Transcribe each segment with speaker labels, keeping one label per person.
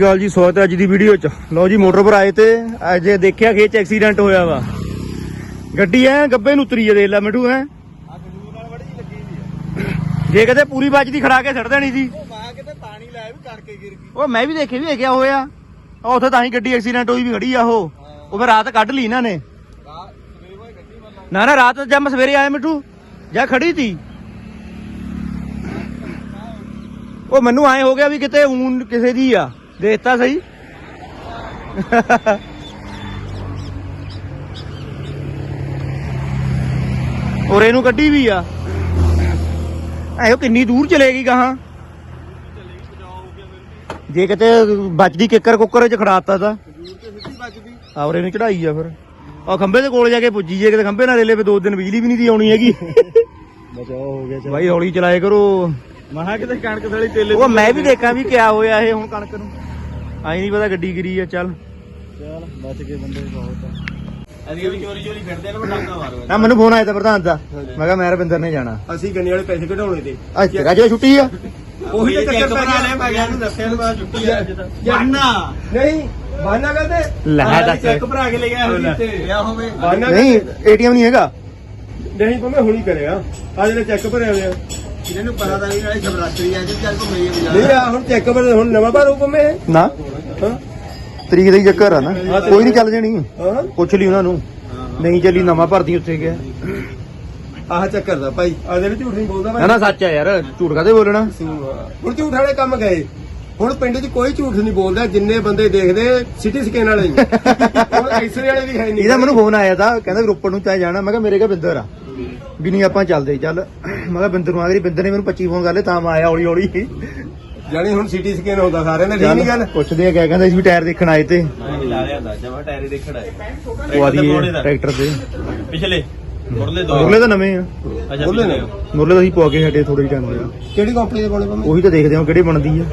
Speaker 1: ਗੱਲ ਜੀ ਸਵਾਗਤ ਹੈ ਅੱਜ ਦੀ ਵੀਡੀਓ ਚ। ਲਓ ਜੀ ਮੋਟਰ ਪਰ ਆਏ ਤੇ ਅੱਜ ਦੇਖਿਆ ਖੇਚ ਐਕਸੀਡੈਂਟ ਹੋਇਆ ਵਾ। ਗੱਡੀ ਐ ਗੱਬੇ ਨੂੰ ਉਤਰੀ ਦੇਖ ਲੈ ਮਿੱਠੂ ਐ ਜੇ ਕਿਤੇ ਪੂਰੀ ਵੱਜਦੀ ਖੜਾ ਕੇ ਛੱਡ ਦੇਣੀ ਸੀ। ਉਹ ਮੈਂ ਵੀ ਦੇਖੇ ਵੀ ਕਿਆ ਹੋਇਆ। ਉਹ ਉੱਥੇ ਤਾਂ ਹੀ ਗੱਡੀ ਐਕਸੀਡੈਂਟ ਹੋਈ ਵੀ ਖੜੀ ਆ ਉਹ। ਉਹ ਫਿਰ ਰਾਤ ਕੱਢ ਲਈ ਇਹਨਾਂ ਨੇ। ਨਾ ਨਾ ਰਾਤ ਜਦ ਮੈਂ ਸਵੇਰੇ ਆਇਆ ਮਿੱਠੂ ਜਾਂ ਖੜੀ ਤੀ। ਉਹ ਮੈਨੂੰ ਐ ਹੋ ਗਿਆ ਵੀ ਕਿਤੇ ਊਨ ਕਿਸੇ ਦੀ ਆ। ਦੇਖਤਾ ਸਹੀ? ਔਰ ਇਹਨੂੰ ਕੱਢੀ ਵੀ ਆ। ਐ ਉਹ ਕਿੰਨੀ ਦੂਰ ਚਲੇਗੀ ਗਾਹਾਂ? ਜੇ ਕਿਤੇ ਬਚਦੀ ਕਿੱਕਰ ਕੁੱਕਰ ਚ ਖੜਾਤਾ ਤਾਂ।
Speaker 2: ਦੂਰ ਤੇ ਸਿੱਧੀ ਵੱਜਦੀ
Speaker 1: ਆਵਰੇ ਇਹਨੂੰ ਚੜਾਈ ਆ ਫਿਰ। ਆ ਖੰਬੇ ਦੇ ਕੋਲ ਜਾ ਕੇ ਪੁੱਜੀ ਜੇ ਕਿਤੇ ਖੰਬੇ ਨਾਲ ਰੇਲੇ ਫੇ ਦੋ ਦਿਨ ਬਿਜਲੀ ਵੀ ਨਹੀਂ ਦੀ ਆਉਣੀ ਹੈਗੀ।
Speaker 2: ਬਚਾਓ ਹੋ ਗਿਆ
Speaker 1: ਬਾਈ ਹੌਲੀ ਚਲਾਏ ਕਰੋ।
Speaker 2: ਮਹਾ ਕਿਤੇ ਕਣਕ ਥਲੀ ਤੇਲੇ
Speaker 1: ਉਹ ਮੈਂ ਵੀ ਦੇਖਾਂ ਵੀ ਕਿਆ ਹੋਇਆ ਇਹ ਹੁਣ ਕਣਕ ਨੂੰ। ਆਈ ਨਹੀਂ ਪਤਾ ਗੱਡੀ ਗਿਰੀ ਆ ਚੱਲ।
Speaker 2: ਚੱਲ ਬਚ ਗਏ ਬੰਦੇ ਬਹੁਤ। ਆ ਅਸੀਂ ਵੀ ਚੋਰੀ ਚੋਰੀ ਫਿਰਦੇ ਨੇ ਡਾਂਗਾ ਮਾਰੋ
Speaker 1: ਨਾ ਮੈਨੂੰ ਫੋਨ ਆਇਆ ਤਾਂ ਪ੍ਰਧਾਨ ਦਾ। ਮੈਂ ਕਿਹਾ ਮੈਂ ਰਵਿੰਦਰ ਨੇ ਜਾਣਾ।
Speaker 2: ਅਸੀਂ ਗੰਨੇ ਵਾਲੇ ਪੈਸੇ ਕਢਾਉਣੇ ਤੇ।
Speaker 1: ਅੱਜ ਤੇਰਾ ਜੋ ਛੁੱਟੀ ਆ।
Speaker 2: ਉਹੀ ਤੇ ਚੱਕਰ ਪੈ ਗਿਆ। ਮੈਂ ਗਿਆ ਨੂੰ ਦੱਸਿਆ ਨੂੰ ਬਾਅਦ ਛੁੱਟੀ ਆ ਜੰਨਾ ਨਹੀਂ ਬਾਨਾ ਕਰਦੇ
Speaker 1: ਲੈ ਦੱਸ।
Speaker 2: ਚੈੱਕ ਭਰਾ ਕੇ ਲੈ ਗਿਆ ਹੋਈ ਤੇ ਗਿਆ ਹੋਵੇ। ਬਾਨਾ
Speaker 1: ਨਹੀਂ ਏਟੀਐਮ ਨਹੀਂ ਹੈਗਾ।
Speaker 2: ਨਹੀਂ ਮੈਂ ਹੁਣੀ ਕਰਿਆ। ਆ ਜਿਹੜੇ ਚੈੱਕ ਭਰਿਆ ਹੋਇਆ। ਇਹਨਾਂ ਨੂੰ ਪਤਾ ਤਾਂ ਨਹੀਂ ਨਾਲੇ ਸ਼ਬਰਾਤਰੀ ਆ ਜੀ ਚੱਲ ਘੁੰਮੇ ਨਹੀਂ ਆ ਹੁਣ ਚੈੱਕ ਭਰ ਹੁਣ ਨਵਾਂ ਭਰੋ ਘੁੰਮੇ
Speaker 1: ਨਾ।
Speaker 2: ਹਾਂ।
Speaker 1: ਤਰੀਕ ਦਾ ਹੀ ਚੱਕਰ ਆ ਨਾ। ਕੋਈ ਨਹੀਂ ਚੱਲ ਜਾਣੀ।
Speaker 2: ਹਾਂ।
Speaker 1: ਪੁੱਛ ਲਈ ਉਹਨਾਂ ਨੂੰ। ਨਹੀਂ ਚੱਲੀ ਨਵਾਂ ਭਰਤੀ ਉੱਥੇ ਗਿਆ।
Speaker 2: ਆਹ ਚੱਕਰ ਦਾ ਭਾਈ। ਆ ਜਿਹੜੇ ਝੂਠ ਨਹੀਂ ਬੋਲਦਾ
Speaker 1: ਨਾ ਨਾ ਸੱਚ ਆ ਯਾਰ। ਝੂਠ ਕਾਦੇ ਬੋਲਣਾ?
Speaker 2: ਹੁਣ ਝੂਠ ਵਾਲੇ ਕੰਮ ਗਏ। ਹੁਣ ਪਿੰਡ 'ਚ ਕੋਈ ਝੂਠ ਨਹੀਂ ਬੋਲਦਾ ਜਿੰਨੇ ਬੰਦੇ ਦੇਖਦੇ ਸਿਟੀ ਸਕੈਨ ਵਾਲੇ ਹੀ। ਹੁਣ ਐਕਸਰੇ ਵਾਲੇ ਵੀ ਹੈ ਨਹੀਂ।
Speaker 1: ਇਹਦਾ ਮੈਨੂੰ ਫੋਨ ਆਇਆ ਤਾਂ ਕਹਿੰਦਾ ਰੋਪੜ ਨੂੰ ਚਾਹੇ ਜਾਣਾ। ਮੈਂ ਕਿਹਾ ਮੇਰੇ ਕਾ ਬਿੰਦਰ ਆ। ਵੀ ਨਹੀਂ ਆਪਾਂ ਚੱਲਦੇ ਚੱਲ। ਮੈਂ ਕਿਹਾ ਬਿੰਦਰ ਨੂੰ ਆ ਗਈ ਬਿੰਦਰ ਨੇ ਮੈਨੂੰ 25 ਫੋਨ ਕਰ ਲਏ ਤਾਂ ਮੈਂ ਆਇਆ ਹੌਲੀ ਹੌਲੀ
Speaker 2: ਜਾਣੀ ਹੁਣ ਸਿਟੀ ਸਕੈਨ ਹੁੰਦਾ ਸਾਰਿਆਂ ਦਾ ਠੀਕ ਨਹੀਂ ਗੱਲ?
Speaker 1: ਪੁੱਛਦੇ ਆ ਕਿਆ ਕਹਿੰਦਾ ਸੀ ਵੀ ਟਾਇਰ ਦੇਖਣ ਆਏ ਤੇ।
Speaker 3: ਲਾ ਲਿਆਂਦਾ ਜਮਾ ਟਾਇਰ ਦੇਖਣ ਆਏ।
Speaker 1: ਉਹ ਆਦੀ ਟਰੈਕਟਰ ਦੇ
Speaker 3: ਪਿਛਲੇ ਮੁਰਲੇ ਦੋ।
Speaker 1: ਮੁਰਲੇ ਤਾਂ ਨਵੇਂ ਆ।
Speaker 3: ਅੱਛਾ
Speaker 2: ਮੁਰਲੇ ਨੇ।
Speaker 1: ਮੁਰਲੇ ਤਾਂ ਅਸੀਂ ਪਵਾ ਕੇ ਹਟੇ ਥੋੜੇ ਟਾਈਮ ਹੋਇਆ
Speaker 2: ਕਿਹੜੀ ਕੰਪਨੀ ਦੇ ਬੋਲੇ ਪੰਮੇ
Speaker 1: ਉਹੀ ਤਾਂ ਦੇਖਦੇ ਹਾਂ ਕਿਹੜੀ ਬਣਦੀ ਆ।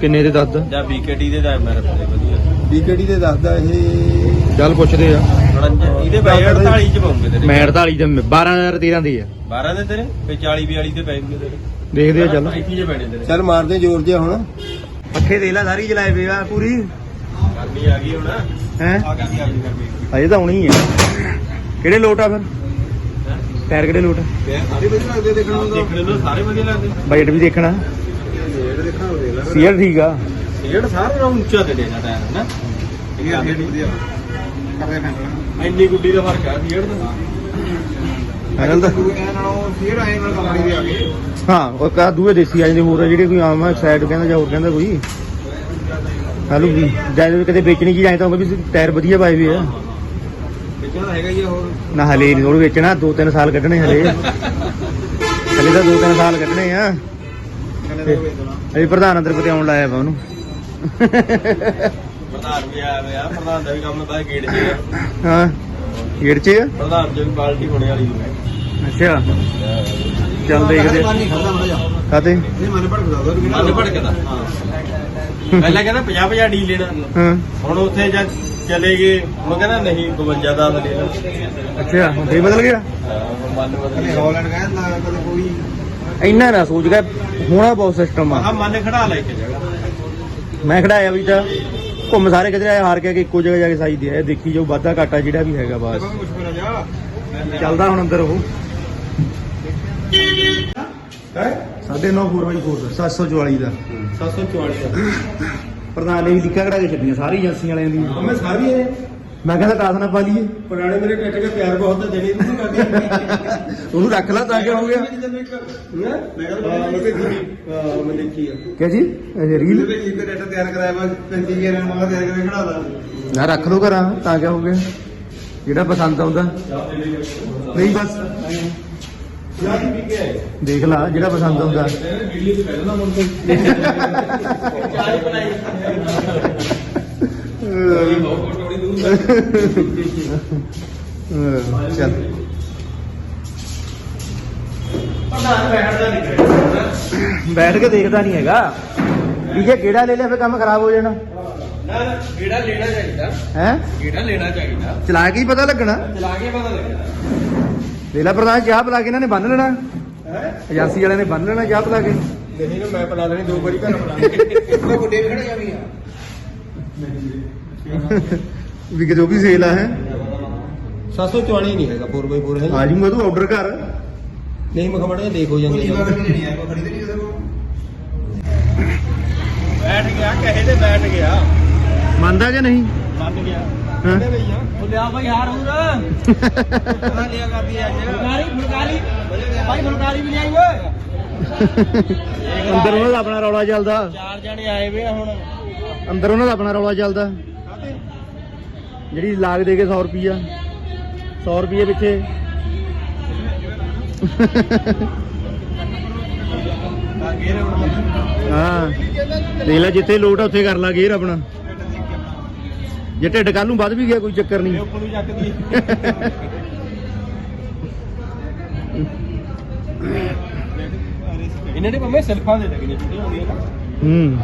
Speaker 1: ਕਿੰਨੇ ਦੇ ਦੱਸਦਾ?
Speaker 3: ਜਾਂ ਬੀਕੇਟੀ ਦੇ ਦਾ ਮੇਰੇ ਕੋਲ ਵਧੀਆ।
Speaker 2: ਬੀਕੇਡੀ ਦੇ ਦੱਸਦਾ ਇਹ।
Speaker 1: ਚੱਲ ਪੁੱਛਦੇ ਆ।
Speaker 3: 49 ਇਹਦੇ ਪੈ 48 ਚ ਪਾਉਂਗੇ ਤੇਰੇ।
Speaker 1: ਮੈਂ 48 ਦੇ 12000 13 ਦੇ ਆ।
Speaker 3: 12 ਦੇ ਤੇਰੇ? ਫੇ 40 42 ਤੇ ਪੈਣਗੇ ਤੇਰੇ।
Speaker 1: ਦੇਖਦੇ ਆ ਚੱਲ।
Speaker 3: ਇੱਥੇ ਜੇ ਪੈਣੇ ਤੇਰੇ।
Speaker 2: ਚੱਲ ਮਾਰਦੇ ਜ਼ੋਰ ਜਿਹਾ ਹੁਣ।
Speaker 1: ਪੱਖੇ ਦੇ ਲੈ ਸਾਰੀ ਚਲਾਏ ਪਏ ਆ ਪੂਰੀ।
Speaker 3: ਗਰਮੀ ਆ ਗਈ ਹੁਣ।
Speaker 1: ਹੈ?
Speaker 3: ਆ ਗਰਮੀ ਆ ਗਈ ਗਰਮੀ
Speaker 1: ਅਜੇ ਤਾਂ ਆਉਣੀ ਆ। ਕਿਹੜੇ ਲੋਟ ਆ ਫਿਰ? ਟਾਇਰ ਕਿਹੜੇ ਲੋਟ ਆ?
Speaker 2: ਸਾਰੇ ਵਧੀਆ ਲੱਗਦੇ ਦੇਖਣ ਨੂੰ
Speaker 3: ਦੇਖਣ ਨੂੰ ਸਾਰੇ ਵਧੀਆ ਲੱਗਦੇ।
Speaker 1: ਬਜਟ ਵੀ ਦੇਖਣਾ।
Speaker 2: ਰੇਟ ਦੇਖਣਾ ਹੋਵੇ ਲੈ
Speaker 1: ਸੀਆਰ ਠੀਕ ਆ।
Speaker 3: ਸੀਟ ਸਾਰੇ ਨਾਲੋਂ ਉੱਚਾ ਤੇ ਦੇਣਾ ਟਾਇਰ ਨਾ
Speaker 2: ਇਹ ਰੇਟ ਵਧੀਆ। ਕਰਦੇ ਫੈਂਟਣਾ
Speaker 3: ਇੰਨੀ ਗੁੱਡੀ ਦਾ ਫ਼ਰਕ ਆ ਸੀਟ ਦਾ।
Speaker 1: ਫਾਈਨਲ ਦਾ
Speaker 2: ਇਹਨਾਂ ਨਾਲੋਂ ਸੀਰ ਆਏ ਨਾਲ ਕੰਪਨੀ ਦੇ ਆ ਗਏ
Speaker 1: ਹਾਂ ਉਹ ਕਾ ਦੂਏ ਦੇਸੀ ਆ ਜਾਂਦੇ ਹੋਰ ਆ ਜਿਹੜੇ ਕੋਈ ਆਮ ਆ ਸਾਈਡ ਕਹਿੰਦਾ ਜਾਂ ਹੋਰ ਕਹਿੰਦਾ ਕੋਈ। ਹਾਲੂ ਵੀ ਜਦ ਕਦੇ ਵੇਚਣੀ ਚੀਜ਼ ਆਏ ਤਾਂ ਵੀ ਟਾਇਰ ਵਧੀਆ ਪਾਏ ਵੀ ਆ।
Speaker 2: ਵੇਚਣਾ ਤਾਂ ਹੈਗਾ ਹੀ ਆ ਹੋਰ।
Speaker 1: ਨਾ ਹਲੇ ਨਹੀਂ ਥੋੜੀ ਵੇਚਣਾ 2-3 ਸਾਲ ਕੱਢਣੇ ਹਲੇ। ਹਲੇ ਤਾਂ 2-3 ਸਾਲ ਕੱਢਣੇ ਆ। ਅਜੇ ਪ੍ਰਧਾਨ ਅੰਦਰ ਪਤਿਆਉਣ ਲਾਇਆ ਵਾ ਉਹਨੂੰ।
Speaker 3: ਪ੍ਰਧਾਨ ਵੀ ਆਇਆ ਹੋਇਆ ਪ੍ਰਧਾਨ ਦਾ ਵੀ ਕੰਮ ਤਾਂ ਗੇੜ ਚ ਆ।
Speaker 1: ਹਾਂ ਗੇੜ 'ਚ ਆ?
Speaker 3: ਪ੍ਰਧਾਨ ਚ ਵੀ ਬਾਲਟੀ ਹੋਣੇ ਵਾਲੀ ਹੈ
Speaker 1: ਅੱਛਾ। ਚੱਲ ਦੇਖਦੇ ਆ।
Speaker 2: ਨਹੀਂ ਖੜਦਾ ਮੜਾ ਜਾ
Speaker 1: ਕਾਤੇ
Speaker 2: ਇਹ ਮਨ ਭੜਕਦਾ ਉਹਦਾ ਵੀ
Speaker 3: ਮਨ ਭੜਕਦਾ ਹਾਂ। ਪਹਿਲਾਂ ਕਹਿੰਦਾ 50 50 ਡੀ ਲੈਣਾ।
Speaker 1: ਹਾਂ।
Speaker 3: ਹੁਣ ਉੱਥੇ ਜਦ ਚਲੇ ਗਏ ਉਹ ਕਹਿੰਦਾ ਨਹੀਂ 52 ਦਾ ਲੈ ਲਓ।
Speaker 1: ਅੱਛਾ ਹੁਣ ਫੇਰ ਬਦਲ ਗਿਆ?
Speaker 3: ਹੁਣ ਮਨ ਬਦਲ
Speaker 2: ਕਦੇ
Speaker 3: ਗਿਆ।
Speaker 2: ਹਾਲੈਂਡ ਕਹਿੰਦਾ ਕਦੇ ਕੋਈ
Speaker 1: ਇੰਨਾ ਨਾ ਸੋਚ ਗਿਆ ਹੋਣਾ ਬਹੁਤ ਸਿਸਟਮ
Speaker 3: ਆ।
Speaker 1: ਆ
Speaker 3: ਮਨ ਖੜਾ ਲੈ ਕੇ
Speaker 1: ਮੈਂ ਖੜਾਇਆ ਵੀ ਤਾਂ। ਘੁੰਮ ਸਾਰੇ ਕਿਧਰੇ ਆਏ ਹਾਰ ਕੇ ਕਿ ਇੱਕੋ ਜਗ੍ਹਾ ਜਾ ਕੇ ਸਾਈ ਦੇ ਦੇਖੀ ਜਾਓ ਵਾਧਾ ਘਾਟਾ ਜਿਹੜਾ ਵੀ ਹੈਗਾ ਬਸ।
Speaker 2: ਜਾ।
Speaker 1: ਚੱਲਦਾ ਹੁਣ ਅੰਦਰ ਉਹ।
Speaker 2: ਹੈ?
Speaker 1: 9.5 4x4 744 ਦਾ।
Speaker 3: 744 ਦਾ।
Speaker 1: ਪ੍ਰਧਾਨ ਨੇ ਵੀ ਲਿਖਿਆ ਕਢਾ ਕੇ ਛੱਡੀਆਂ ਸਾਰੀ ਏਜੰਸੀਆਂ ਵਾਲਿਆਂ ਦੀ।
Speaker 2: ਮੈਂ ਸਾਰੀ ਹੈ
Speaker 1: ਮੈਂ ਕਹਿੰਦਾ ਟਾਸ ਨਾ ਪਾ ਲਈਏ।
Speaker 2: ਪੁਰਾਣੇ ਮੇਰੇ ਟੱਟ ਕੇ ਪਿਆਰ ਬਹੁਤ ਦੇਣੀ ਤੁਸੀਂ ਕਰਦੀ
Speaker 1: ਉਹਨੂੰ ਰੱਖ ਲਾ ਤਾਂ ਕਿਆ ਹੋ ਗਿਆ।
Speaker 2: ਮੈਂ ਕਹਿੰਦਾ ਮੈਂ ਦੇਖੀ ਹਾਂ ਮੈਂ ਦੇਖੀ ਆ।
Speaker 1: ਕਿਆ ਜੀ? ਇਹ ਰੀਲ
Speaker 2: ਇਹਦੇ ਵਿੱਚ ਇੱਕ ਡਾਟਾ ਤਿਆਰ ਕਰਾਇਆ ਵਾ 35000 ਰੁਪਏ ਵਾਲਾ ਤਿਆਰ ਕਰਕੇ ਖੜਾ ਲਾ
Speaker 1: ਨਾ ਰੱਖ ਲੋ ਘਰਾਂ ਤਾਂ ਕਿਆ ਹੋ ਗਿਆ। ਜਿਹੜਾ ਪਸੰਦ ਆਉਂਦਾ। ਨਹੀਂ ਬਸ। ਦੇਖ ਲਾ ਜਿਹੜਾ ਪਸੰਦ ਆਉਂਦਾ। ਅਹ, ਚੱਲ ਬੈਠ ਕੇ ਦੇਖਦਾ ਨਹੀਂ ਹੈਗਾ। ਵੀ ਜੇ ਕਿਹੜਾ ਲੈ ਲਿਆ ਫਿਰ ਕੰਮ ਖਰਾਬ ਹੋ ਜਾਣਾ।
Speaker 3: ਨਾ ਨਾ ਕਿਹੜਾ ਲੈਣਾ ਚਾਹੀਦਾ।
Speaker 1: ਹੈ?
Speaker 3: ਕਿਹੜਾ ਲੈਣਾ ਚਾਹੀਦਾ।
Speaker 1: ਚਲਾ ਕੇ ਹੀ ਪਤਾ ਲੱਗਣਾ।
Speaker 3: ਚਲਾ ਕੇ ਪਤਾ ਲੱਗਦਾ
Speaker 1: ਵੇਲਾ ਪ੍ਰਧਾਨ ਚਾਹ ਪਿਲਾ ਕੇ ਇਹਨਾਂ ਨੇ ਬੰਨ ਲੈਣਾ।
Speaker 2: ਹੈ?
Speaker 1: ਏਜੰਸੀ ਵਾਲਿਆਂ ਨੇ ਬੰਨ ਲੈਣਾ ਚਾਹ ਪਿਲਾ ਕੇ।
Speaker 2: ਨਹੀਂ ਨਾ ਮੈਂ ਪਲਾ ਲੈਣੀ ਦੋ ਵਾਰੀ ਘਰ ਪਲਾ
Speaker 4: ਉਹ ਗੁੱਡੇ ਵੀ ਖੜੇ ਜਾਂਦੀ ਆ
Speaker 1: ਵੀ ਕਿਤੇ ਉਹ ਵੀ ਸੇਲ ਆ ਹੈ।
Speaker 5: 744 ਨਹੀਂ ਹੈਗਾ 4x4 ਹੈ
Speaker 1: ਆ ਜੂਗਾ ਤੂੰ ਆਰਡਰ ਕਰ
Speaker 5: ਨਹੀਂ ਮੈਂ ਖਬਰ ਦੇਖ ਹੋ ਜਾਂਦੀ
Speaker 2: ਬੈਠ ਗਿਆ ਕਹੇ ਤੇ ਬੈਠ ਗਿਆ।
Speaker 1: ਮੰਨਦਾ ਕਿ ਨਹੀਂ?
Speaker 2: ਮੰਨ ਗਿਆ।
Speaker 1: ਹਾਂ?
Speaker 2: ਉਹ ਲਿਆ ਭਾਈ ਹਾਰ ਹੂਰ। ਪਤਾ ਲਿਆ ਕਰਦੀ ਅੱਜ। ਫੁਲਕਾਰੀ ਫੁਲਕਾਰੀ। ਭਾਈ ਫੁਲਕਾਰੀ ਵੀ ਲਿਆਈ ਓਏ।
Speaker 1: ਅੰਦਰ ਉਹਨਾਂ ਦਾ ਆਪਣਾ ਰੌਲਾ ਚੱਲਦਾ।
Speaker 2: ਚਾਰ ਜਣੇ ਆਏ ਵੇ ਹੁਣ।
Speaker 1: ਅੰਦਰ ਉਹਨਾਂ ਦਾ ਆਪਣਾ ਰੌਲਾ ਚੱਲਦਾ। ਜਿਹੜੀ ਲਾਗ ਦੇ ਕੇ 100 ਰੁਪਿਆ 100 ਰੁਪਏ ਪਿੱਛੇ। ਹਾਂ। ਦੇਖ ਲੈ ਜਿੱਥੇ ਲੋਟ ਆ ਉੱਥੇ ਕਰ ਲਾ ਗੇਰ ਆਪਣਾ। ਜੇ ਢਿੱਡ ਕੱਲ ਨੂੰ ਵੱਧ ਵੀ ਗਿਆ ਕੋਈ ਚੱਕਰ ਨਹੀਂ।
Speaker 2: ਇਹਨਾਂ ਨੇ ਭਾਵੇਂ ਸੈਲਫਾਂ ਦੇ ਲੱਗੀਆਂ ਛੋਟੀਆਂ ਹੁੰਦੀਆਂ
Speaker 1: ਹੂੰ।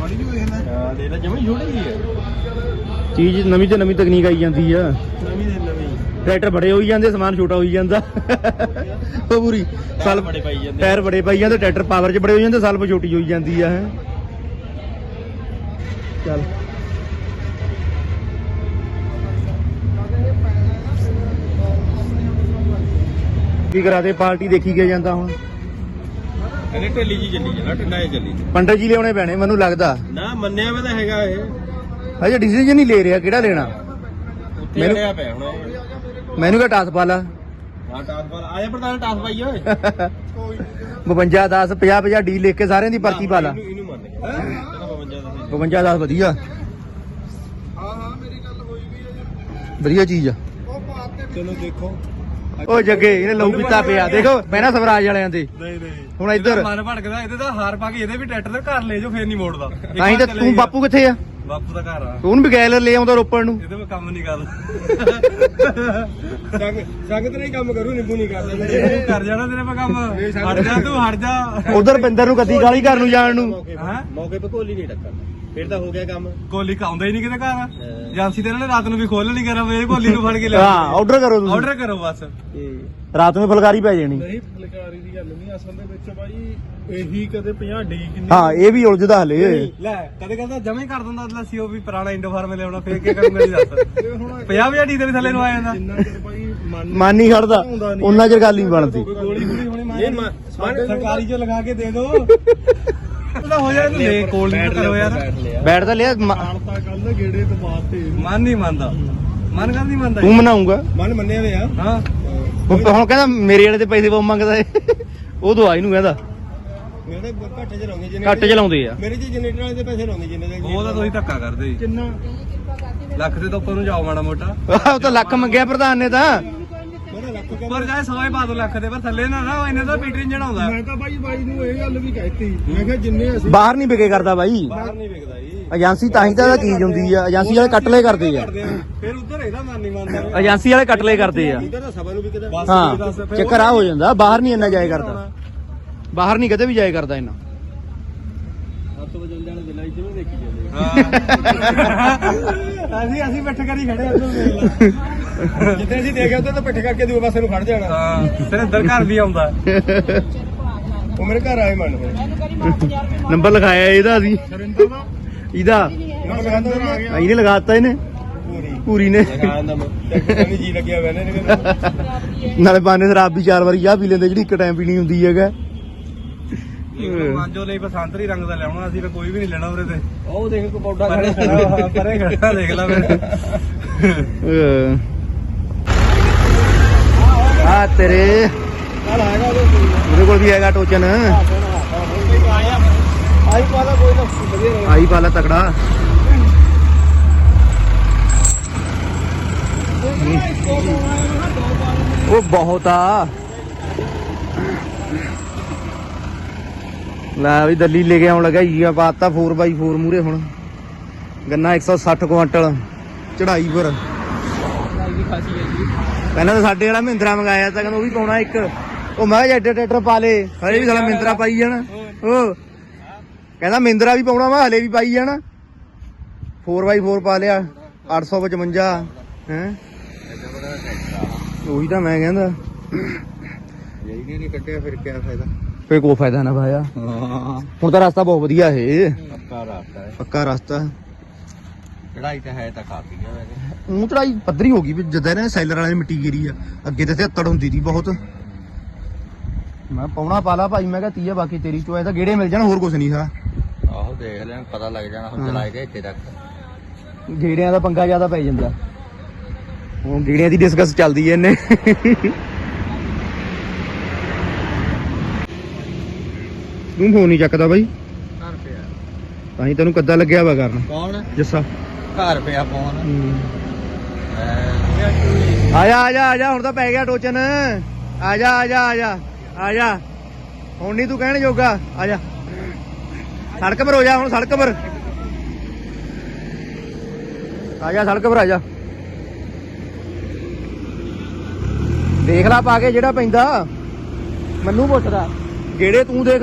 Speaker 2: ਬੜੀ ਨਹੀਂ ਵੇਖਣਾ ਹਾਂ ਦੇ ਤਾਂ ਜਮੀ ਛੋਟੀ ਹੀ ਹੈ।
Speaker 1: ਚੀਜ਼ ਨਵੀਂ ਤੇ ਨਵੀਂ ਤਕਨੀਕ ਆਈ ਜਾਂਦੀ ਆ।
Speaker 2: ਨਵੀਂ ਦੇ ਨਵੀਂ।
Speaker 1: ਟਰੈਕਟਰ ਬੜੇ ਹੋਈ ਜਾਂਦੇ ਸਮਾਨ ਛੋਟਾ ਹੋਈ ਜਾਂਦਾ। ਉਹ ਪੂਰੀ ਸਲਫ
Speaker 2: ਬੜੇ ਪਾਈ ਜਾਂਦੇ।
Speaker 1: ਟਾਇਰ ਬੜੇ ਪਾਈ ਜਾਂਦੇ ਟਰੈਕਟਰ ਪਾਵਰ 'ਚ ਬੜੇ ਹੋਈ ਜਾਂਦੇ ਸਲਫ ਛੋਟੀ ਹੋਈ ਜਾਂਦੀ ਆ। ਹੈ ਚੱਲ। ਕੀ ਕਰਾ ਦੇ ਪਾਰਟੀ ਦੇਖੀ ਗਿਆ ਜਾਂਦਾ ਹੁਣ?
Speaker 2: ਇਹਨੇ ਢਿੱਲੀ ਜੀ ਚੱਲੀ ਜਾਣਾ ਢਿੱਲਾ ਜਿਹਾ ਚੱਲੀ ਜਾ।
Speaker 1: ਪੰਡਤ ਜੀ ਲਿਆਉਣੇ ਪੈਣੇ ਮੈਨੂੰ ਲੱਗਦਾ।
Speaker 2: ਨਾ ਮੰਨਿਆ ਵਾ ਤਾਂ ਹੈਗਾ ਇਹ।
Speaker 1: ਅਜੇ ਡਿਸੀਜਨ ਨਹੀਂ ਲੈ ਰਿਹਾ ਕਿਹੜਾ ਲੈਣਾ?
Speaker 2: ਉੱਥੇ
Speaker 1: ਮੈਨੂੰ-
Speaker 2: ਅੜਿਆ ਪਿਆ ਹੁਣ। ਇਹ।
Speaker 1: ਮੈਨੂੰ ਕਾ ਟਾਸ ਪਾ ਲਾ।
Speaker 2: ਹਾਂ ਟਾਸ ਪਾਲ ਆਇਆ ਪ੍ਰਧਾਨ ਟਾਸ ਪਾਈ ਓਏ।
Speaker 1: 52 10 50 50 ਡੀ ਲਿਖ ਕੇ ਸਾਰਿਆਂ ਦੀ ਪਰਚੀ ਪਾ ਲਾ।
Speaker 2: ਇਹਨੂੰ ਇਹਨੂੰ ਮੰਨ ਗਿਆ। ਚਲੋ 52 ਦਾ
Speaker 1: 52 10 ਵਧੀਆ। ਵਧੀਆ ਚੀਜ਼ ਆ।
Speaker 2: ਚਲੋ ਦੇਖੋ।
Speaker 1: ਓ ਜੱਗੇ ਇਹਨੇ ਲਹੂ ਪੀਤਾ ਪਿਆ। ਦੇਖੋ ਪਹਿਲਾਂ ਸਵਰਾਜ ਵਾਲਿਆਂ ਤੇ
Speaker 2: ਨਹੀਂ ਨਹੀਂ।
Speaker 1: ਹੁਣ ਇੱਧਰ।
Speaker 2: ਮਨ ਭੜਕਦਾ ਇਹਦੇ ਤਾਂ ਹਾਰ ਪਾ ਕੇ ਇਹਦੇ ਵੀ ਟਰੈਕਟਰ ਦੇ ਘਰ ਲੈ ਜਾਓ ਫੇਰ ਨਹੀਂ ਮੋੜਦਾ।
Speaker 1: ਤਾਂ ਹੀ ਤਾਂ ਤੂੰ। ਬਾਪੂ ਕਿੱਥੇ ਆ?
Speaker 2: ਬਾਪੂ ਦਾ ਘਰ ਆ।
Speaker 1: ਉਹਨੂੰ ਵੀ ਗੈਲ ਲੈ ਆਉਂਦਾ ਰੋਪੜ ਨੂੰ।
Speaker 2: ਇਹਦੇ ਮੈਂ ਕੰਮ ਨਹੀਂ ਕਰਦਾ। ਸੰਗ ਸੰਗਤ ਨਹੀਂ ਕੰਮ ਕਰੂ ਨਿੰਬੂ ਨਹੀਂ ਕਰਦਾ।
Speaker 5: ਤੂੰ ਕਰ ਜਾਣਾ ਤੇਰੇ ਪਾ ਕੰਮ। ਹਟ ਜਾ ਤੂੰ ਹਟ ਜਾ।
Speaker 1: ਉਧਰ ਬਿੰਦਰ ਨੂੰ ਕੱਦੀ ਗਾਲੀ ਘਰ ਨੂੰ ਜਾਣ ਨੂੰ।
Speaker 5: ਹੈਂ?
Speaker 2: ਮੌਕੇ ਤੇ ਕੋਲੀ ਨਹੀਂ ਟੱਕਰ ਫਿਰ ਤਾਂ ਹੋ ਗਿਆ ਕੰਮ।
Speaker 5: ਕੋਲੀ ਕਾਉਂਦਾ ਹੀ ਨਹੀਂ ਕਿਤੇ ਘਰ। ਏਜੰਸੀ ਤੇ ਇਹਨਾਂ ਨੇ ਰਾਤ ਨੂੰ ਵੀ ਖੋਲ ਨਹੀਂ ਕਰਾ ਮੇਰੇ ਕੋਲੀ ਨੂੰ ਫੜ ਕੇ ਲਿਆ
Speaker 1: ਹਾਂ ਆਰਡਰ ਕਰੋ ਤੁਸੀਂ।
Speaker 5: ਆਰਡਰ ਕਰੋ ਬਸ।
Speaker 1: ਰਾਤ ਨੂੰ ਫੁਲਕਾਰੀ ਪੈ ਜਾਣੀ।
Speaker 2: ਨਹੀਂ ਫੁਲਕਾਰੀ ਦੀ ਗੱਲ ਨਹੀਂ ਅਸਲ ਦੇ ਵਿੱਚ ਭਾਈ ਇਹੀ ਕਦੇ 50 ਡੀ ਕਿੰਨੀ
Speaker 1: ਹਾਂ ਇਹ ਵੀ ਉਲਝਦਾ ਹਲੇ।
Speaker 5: ਲੈ ਕਦੇ ਕਹਿੰਦਾ ਜਮੇ ਕਰ ਦਿੰਦਾ ਲੱਸੀ ਉਹ ਵੀ ਪੁਰਾਣਾ ਇੰਡੋ ਫਾਰਮ ਲਿਆਉਣਾ ਫੇਰ ਕੀ ਕਰੂੰਗਾ ਜੀ ਦੱਸ। 50 50 ਡੀ ਦੇ ਵੀ ਥੱਲੇ ਨੂੰ ਆ ਜਾਂਦਾ।
Speaker 2: ਜਿੰਨਾ ਚਿਰ ਭਾਈ ਮਨ
Speaker 1: ਮਨ ਨਹੀਂ ਖੜਦਾ ਉਹਨਾਂ ਚਿਰ ਗੱਲ ਨਹੀਂ ਬਣਦੀ।
Speaker 5: ਗੋਲੀ ਗੋਲੀ ਹੋਣੀ
Speaker 2: ਇਹ
Speaker 5: ਮਾਰ
Speaker 2: ਮਨ
Speaker 5: ਸਰਕਾਰੀ ਚ ਲਗਾ ਕੇ ਦੇ ਦੋ। ਉਹਦਾ ਹੋ ਜਾਏ ਤੂੰ ਲੈ ਕੋਲ ਨਹੀਂ ਕਰੋ ਯਾਰ।
Speaker 1: ਬੈਠ ਤਾਂ ਲਿਆ ਮ-
Speaker 2: ਤਾਂ ਕੱਲ ਗੇੜੇ ਤੋਂ ਬਾਅਦ ਤੇ।
Speaker 5: ਮਨ ਨਹੀਂ ਮੰਨਦਾ। ਮਨ ਕਰ ਨਹੀਂ ਮੰਨਦਾ
Speaker 1: ਤੂੰ ਮਨਾਉਂਗਾ
Speaker 2: ਮਨ ਮੰਨਿਆ ਵੇ ਆ।
Speaker 5: ਹਾਂ।
Speaker 1: ਹੁਣ ਹੁਣ ਕਹਿੰਦਾ ਮੇਰੇ ਵਾਲੇ ਤੇ ਪੈਸੇ ਬਹੁਤ ਮੰਗਦਾ ਏ ਉਹ ਦਵਾਈ ਇਹਨੂੰ ਕਹਿੰਦਾ।
Speaker 2: ਮੇਰੇ ਘੱਟੇ ਚ ਲਾਉਂਗੇ ਜਿੰਨੇ
Speaker 1: ਘੱਟ ਚਲਾਉਂਦੇ ਆ।
Speaker 2: ਮੇਰੇ ਜੀ ਜਨਰੇਟਰ ਵਾਲੇ ਦੇ ਪੈਸੇ ਲਾਉਂਗੇ ਜਿੰਨੇ ਦੇ
Speaker 5: ਉਹ ਤਾਂ ਤੁਸੀਂ ਧੱਕਾ ਕਰਦੇ ਜੀ।
Speaker 2: ਕਿੰਨਾ?
Speaker 5: ਲੱਖ ਦੇ ਤੋਂ ਉੱਪਰ ਨੂੰ ਜਾਓ ਮਾੜਾ ਮੋਟਾ।
Speaker 1: ਉਹ ਤਾਂ ਲੱਖ ਮੰਗਿਆ ਪ੍ਰਧਾਨ ਨੇ ਤਾਂ।
Speaker 5: ਉੱਪਰ ਜਾਏ ਸਵਾਏ ਪਾ ਦੋ ਲੱਖ ਦੇ ਪਰ ਥੱਲੇ ਨਾ ਨਾ ਇਹਨੇ ਤਾਂ ਪੀਟਰ ਇੰਜਣ ਆਉਂਦਾ
Speaker 2: ਮੈਂ ਤਾਂ ਬਾਈ ਬਾਈ ਨੂੰ ਇਹ ਗੱਲ ਵੀ ਕਹਿਤੀ। ਮੈਂ ਕਿਹਾ ਜਿੰਨੇ ਅਸੀਂ
Speaker 1: ਬਾਹਰ ਨਹੀਂ ਵਿਕੇ ਕਰਦਾ ਬਾਈ।
Speaker 2: ਬਾਹਰ ਨਹੀਂ ਵਿਕਦਾ ਜੀ।
Speaker 1: ਏਜੰਸੀ ਤਾਂ ਹੀ ਤਾਂ ਇਹਦਾ ਚੀਜ਼ ਹੁੰਦੀ ਆ। ਏਜੰਸੀ ਵਾਲੇ ਕੱਟਲੇ ਕਰਦੇ ਆ।
Speaker 5: ਫਿਰ ਉੱਧਰ ਇਹਦਾ ਮਨ ਨਹੀਂ ਮੰਨਦਾ।
Speaker 1: ਏਜੰਸੀ ਵਾਲੇ ਕੱਟਲੇ ਕਰਦੇ ਆ।
Speaker 2: ਇਹਦਾ ਤਾਂ ਸਭਾ ਨੂੰ ਵਿਕਦਾ
Speaker 5: ਬਸ
Speaker 1: ਹਾਂ
Speaker 5: ਇਹ ਦੱਸ, ਫਿਰ
Speaker 1: ਚੱਕਰ ਆ ਹੋ ਜਾਂਦਾ। ਬਾਹਰ ਨਹੀਂ ਇੰਨਾ ਜਾਇਆ ਕਰਦਾ। ਬਾਹਰ ਨਹੀਂ ਕਦੇ ਵੀ ਜਾਇਆ ਕਰਦਾ ਇੰਨਾ।
Speaker 2: 7 ਵਜੇ ਜਾਣੇ ਦੇ ਲਾਈ ਜਿਹਨੂੰ ਦੇਖੀ ਜਾਂਦੇ
Speaker 5: ਹਾਂ। ਅਸੀਂ ਅਸੀਂ ਬੈਠ ਕਰੀ ਖੜੇ ਆ। ਤੂੰ ਦੇਖ ਲੈ
Speaker 2: ਜਿੱਥੇ ਅਸੀਂ ਦੇਖਿਆ ਉੱਥੇ ਤਾਂ ਪਿੱਠ ਕਰਕੇ ਦੂਏ ਪਾਸੇ ਨੂੰ ਖੜ ਜਾਣਾ।
Speaker 5: ਹਾਂ ਫਿਰ ਇੱਧਰ ਘਰ ਵੀ ਆਉਂਦਾ।
Speaker 2: ਉਹ ਮੇਰੇ ਘਰ ਆਏ ਮਨ
Speaker 1: ਨੰਬਰ ਲਿਖਾਇਆ ਇਹਦਾ ਅਸੀਂ।
Speaker 2: ਸਰਿੰਦਰ ਦਾ?
Speaker 1: ਇਹਦਾ।
Speaker 2: ਆ ਗਿਆ
Speaker 1: ਇਹਨੇ ਲਗਾਤਾ ਇਹਨੇ।
Speaker 2: ਪੂਰੀ।
Speaker 1: ਪੂਰੀ ਨੇ।
Speaker 2: ਜੀ ਲੱਗਿਆ
Speaker 1: ਨਾਲੇ ਬਾਨੇ ਸ਼ਰਾਬ ਵੀ ਚਾਰ ਵਾਰੀ ਚਾਹ ਪੀ ਲੈਂਦੇ ਜਿਹੜੀ ਇੱਕ ਟਾਈਮ ਪੀਣੀ ਹੁੰਦੀ ਹੈਗਾ।
Speaker 5: ਮਾਂਜੋ ਲਈ ਬਸੰਤਰੀ ਰੰਗ ਦਾ ਲਿਆਉਣਾ ਅਸੀਂ ਤਾਂ ਕੋਈ ਵੀ ਨਹੀਂ ਲੈਣਾ ਉਹਦੇ ਤੇ।
Speaker 2: ਉਹ ਦੇਖ ਕੋ ਪੌਡਾ
Speaker 5: ਖੜਾ ਪਰੇ ਖੜਾ ਦੇਖ ਲੈ ਫਿਰ।
Speaker 1: ਆ ਤੇਰੇ।
Speaker 2: ਚੱਲ ਹੈਗਾ ਉਹਦੇ ਕੋਲ
Speaker 1: ਵੀ ਹੈਗਾ ਟੋਚਨ।
Speaker 2: ਆਈ ਪਾਲਾ ਕੋਈ ਨਾ ਵਧੀਆ
Speaker 1: ਆਈ ਪਾਲਾ ਤਕੜਾ। ਉਹ ਬਹੁਤ ਆ। ਲੈ ਵੀ ਦੱਲੀ ਲੈ ਕੇ ਆਉਣ ਲੱਗਾ ਜੀ ਆ ਪਾਤਾ 4x4 ਮੂਰੇ ਹੁਣ। ਗੰਨਾ 160 ਕੁਇੰਟਲ ਚੜਾਈ ਪਰ। ਪਹਿਲਾਂ ਤਾਂ ਸਾਡੇ ਵਾਲਾ ਮਹਿੰਦਰਾ ਮੰਗਾਇਆ ਤਾਂ ਕਹਿੰਦਾ ਉਹ ਵੀ ਪਾਉਣਾ ਇੱਕ। ਉਹ ਮੈਂ ਕਿਹਾ ਐਡੇ ਟਰੈਕਟਰ ਪਾ ਲੇ। ਹਲੇ ਵੀ ਸਾਲਾ ਮਹਿੰਦਰਾ ਪਾਈ ਜਾਣਾ। ਉਹ ਕਹਿੰਦਾ ਮਹਿੰਦਰਾ ਵੀ ਪਾਉਣਾ ਵਾ ਹਲੇ ਵੀ ਪਾਈ ਜਾਣਾ। 4x4 ਪਾ ਲਿਆ 855 ਹੈ। ਉਹੀ ਤਾਂ ਮੈਂ ਕਹਿੰਦਾ।
Speaker 2: ਯਹੀ ਨਹੀਂ ਕੱਟਿਆ ਫਿਰ ਕੀ ਫਾਇਦਾ?
Speaker 1: ਫੇ ਕੋਈ ਫਾਇਦਾ ਨਾ ਭਾਇਆ
Speaker 3: ਹਾਂ।
Speaker 1: ਹੁਣ ਤਾਂ ਰਸਤਾ ਬਹੁਤ ਵਧੀਆ ਹੈ
Speaker 3: ਪੱਕਾ ਰਾਸਤਾ ਹੈ।
Speaker 1: ਪੱਕਾ ਰਸਤਾ।
Speaker 3: ਚੜਾਈ ਤਾਂ ਹੈ ਤਾਂ ਕਾਫੀ ਹੈ ਵੈਸੇ।
Speaker 1: ਉਹ ਚੜਾਈ ਪੱਧਰੀ ਹੋ ਗਈ ਵੀ ਜਦਾਂ ਇਹਨਾਂ ਨੇ ਸੈਲਰ ਵਾਲੇ ਨੇ ਮਿੱਟੀ ਗੇਰੀ ਆ ਅੱਗੇ ਤੇ ਹੱਤੜ ਹੁੰਦੀ ਸੀ ਬਹੁਤ। ਮੈਂ ਪੌਣਾ ਪਾਲਾ ਭਾਈ ਮੈਂ ਕਿਹਾ ਤੀਆ ਬਾਕੀ ਤੇਰੀ ਚੋਂ ਐ ਤਾਂ ਗੇੜੇ ਮਿਲ ਜਾਣ ਹੋਰ ਕੁਝ ਨਹੀਂ ਹਾਂ
Speaker 3: ਆਹੋ ਦੇਖ ਲੈਣ ਪਤਾ ਲੱਗ ਜਾਣਾ ਹੁਣ
Speaker 1: ਹਾਂ।
Speaker 3: ਚਲਾਏ ਦੇ ਇੱਥੇ ਤੱਕ।
Speaker 1: ਗੇੜਿਆਂ ਦਾ ਪੰਗਾ ਜ਼ਿਆਦਾ ਪੈ ਜਾਂਦਾ। ਹੁਣ ਗੇੜਿਆਂ ਦੀ ਡਿਸਕਸ ਚੱਲਦੀ ਐ ਇਹਨੇ ਤੂੰ ਫੋਨ ਨਹੀਂ ਚੱਕਦਾ ਬਾਈ।
Speaker 3: ਘਰ ਪਿਆ।
Speaker 1: ਤਾਂ ਹੀ ਤੈਨੂੰ ਕੱਦਾ ਲੱਗਿਆ ਵਾ ਕਰਨ।
Speaker 3: ਕੌਣ?
Speaker 1: ਜੱਸਾ।
Speaker 3: ਘਰ ਪਿਆ ਫੋਨ
Speaker 1: ਆ ਜਾ ਆ ਜਾ ਆ ਜਾ ਹੁਣ ਤਾਂ ਪੈ ਗਿਆ ਟੋਚਨ। ਆ ਜਾ ਆ ਜਾ ਆ ਜਾ ਆ ਜਾ ਹੁਣ ਨਹੀਂ ਤੂੰ ਕਹਿਣ ਜੋਗਾ। ਆ ਜਾ ਸੜਕ ਪਰ ਹੋ ਜਾ ਹੁਣ, ਸੜਕ ਪਰ। ਆ ਜਾ ਸੜਕ ਪਰ ਆ ਜਾ ਦੇਖ ਲੈ ਪਾ ਕੇ ਜਿਹੜਾ ਪੈਂਦਾ। ਮੈਨੂੰ ਪੁੱਛਦਾ ਜਿਹੜੇ ਤੂੰ ਦੇਖ।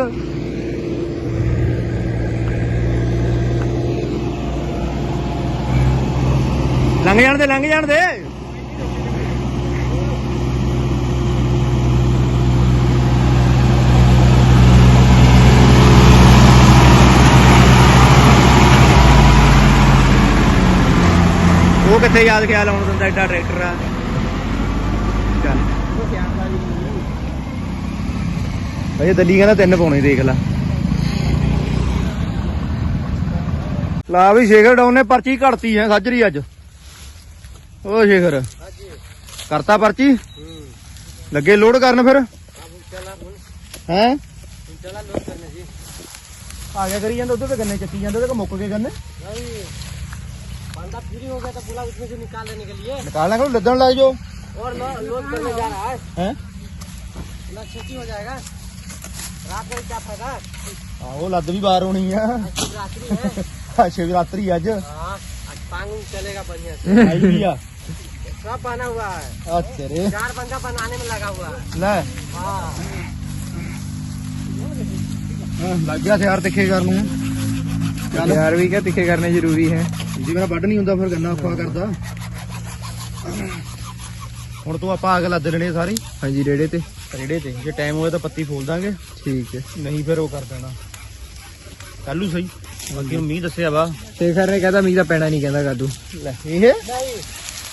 Speaker 1: ਲੰਘ ਜਾਣ ਦੇ, ਲੰਘ ਜਾਣ ਦੇ। ਉਹ ਕਿੱਥੇ ਯਾਦ ਖਿਆਲ ਆਉਣ ਦਿੰਦਾ ਐਡਾ ਟਰੈਕਟਰ ਆ? ਚੱਲ। ਅਜੇ ਦੱਲੀ ਕਹਿੰਦਾ ਤਿੰਨ ਪਾਉਣੇ, ਦੇਖ ਲੈ। ਲਾ ਵੀ ਸ਼ੇਖਰ ਡਾਊਨ ਨੇ ਪਰਚੀ ਘੜਤੀ ਹੈ ਸਾਜਰੀ ਅੱਜ। ਓ ਸ਼ੇਖਰ ਕਰਤਾ ਪਰਚੀ ਲੱਗੇ ਲੋਡ ਕਰਨ ਫਿਰ ਹੈ
Speaker 3: ਚਲਾ ਲੋਡ ਕਰਨੇ ਜੀ
Speaker 1: ਆ ਗਿਆ ਕਰੀ ਜਾਂਦਾ ਉਧਰ ਤੇ ਗੰਨੇ ਚੱਕੀ ਜਾਂਦੇ ਤੇ ਮੁੱਕ ਗਏ ਗੰਨੇ
Speaker 3: नहीं बंदा फ्री हो गया तो बोला उसमें से निकालने के लिए
Speaker 1: ਨਿਕਾਲਣਾ ਕਰੋ ਲੱਦਣ ਲੱਗ ਜਾਓ
Speaker 3: और लो- लोड करने जा रहा है
Speaker 1: ਹੈ
Speaker 3: ना छुट्टी हो जाएगा रात में क्या फायदा
Speaker 1: ਆਹੋ ਲੱਦ ਵੀ ਬਾਹਰ ਹੋਣੀ ਆ
Speaker 3: आज शिवरात्रि है
Speaker 1: ਸ਼ਿਵਰਾਤਰੀ ਅੱਜ
Speaker 3: हाँ आज पांग चलेगा बढ़िया से
Speaker 1: ਆਈ ਵੀ ਆ
Speaker 3: सब बना हुआ है
Speaker 1: ਆ ਤੇਰੇ
Speaker 3: चार बंदा बनाने में लगा हुआ है
Speaker 1: ਲੈ
Speaker 3: हाँ
Speaker 1: ਹਾਂ, ਲੱਗ ਗਿਆ ਹਥਿਆਰ ਤਿੱਖੇ ਕਰਨ ਨੂੰ ਚੱਲ
Speaker 4: ਯਾਰ ਵੀ ਕਿਆ ਤਿੱਖੇ ਕਰਨੇ ਜ਼ਰੂਰੀ ਹੈ
Speaker 1: ਜੀ ਮੇਰਾ ਵੱਢ ਨਹੀਂ ਹੁੰਦਾ ਫਿਰ ਗੰਨਾ ਔਖਾ ਕਰਦਾ ਹੁਣ ਤੂੰ ਆਪਾਂ ਅੱਗ ਲੱਦ ਲੈਣੇ ਸਾਰੀ
Speaker 4: ਹਾਂਜੀ ਰੇੜੇ ਤੇ
Speaker 1: ਰੇੜੇ ਤੇ ਜੇ ਟਾਈਮ ਹੋਵੇ ਤਾਂ ਪੱਤੀ ਫੋਲ ਦਾਂਗੇ
Speaker 4: ਠੀਕ ਹੈ
Speaker 1: ਨਹੀਂ ਫਿਰ ਉਹ ਕਰ ਦੇਣਾ ਕੱਲੂ ਸਹੀ ਬਾਕੀ ਨੂੰ ਮੀਂਹ ਦੱਸਿਆ ਵਾ
Speaker 4: ਸ਼ੇਖਰ ਨੇ ਕਹਿੰਦਾ ਮੀਂਹ ਤਾਂ ਪੈਣਾ ਨਹੀਂ ਕਹਿੰਦਾ ਕਾਦੂ
Speaker 1: ਲੈ ਇਹ
Speaker 3: नहीं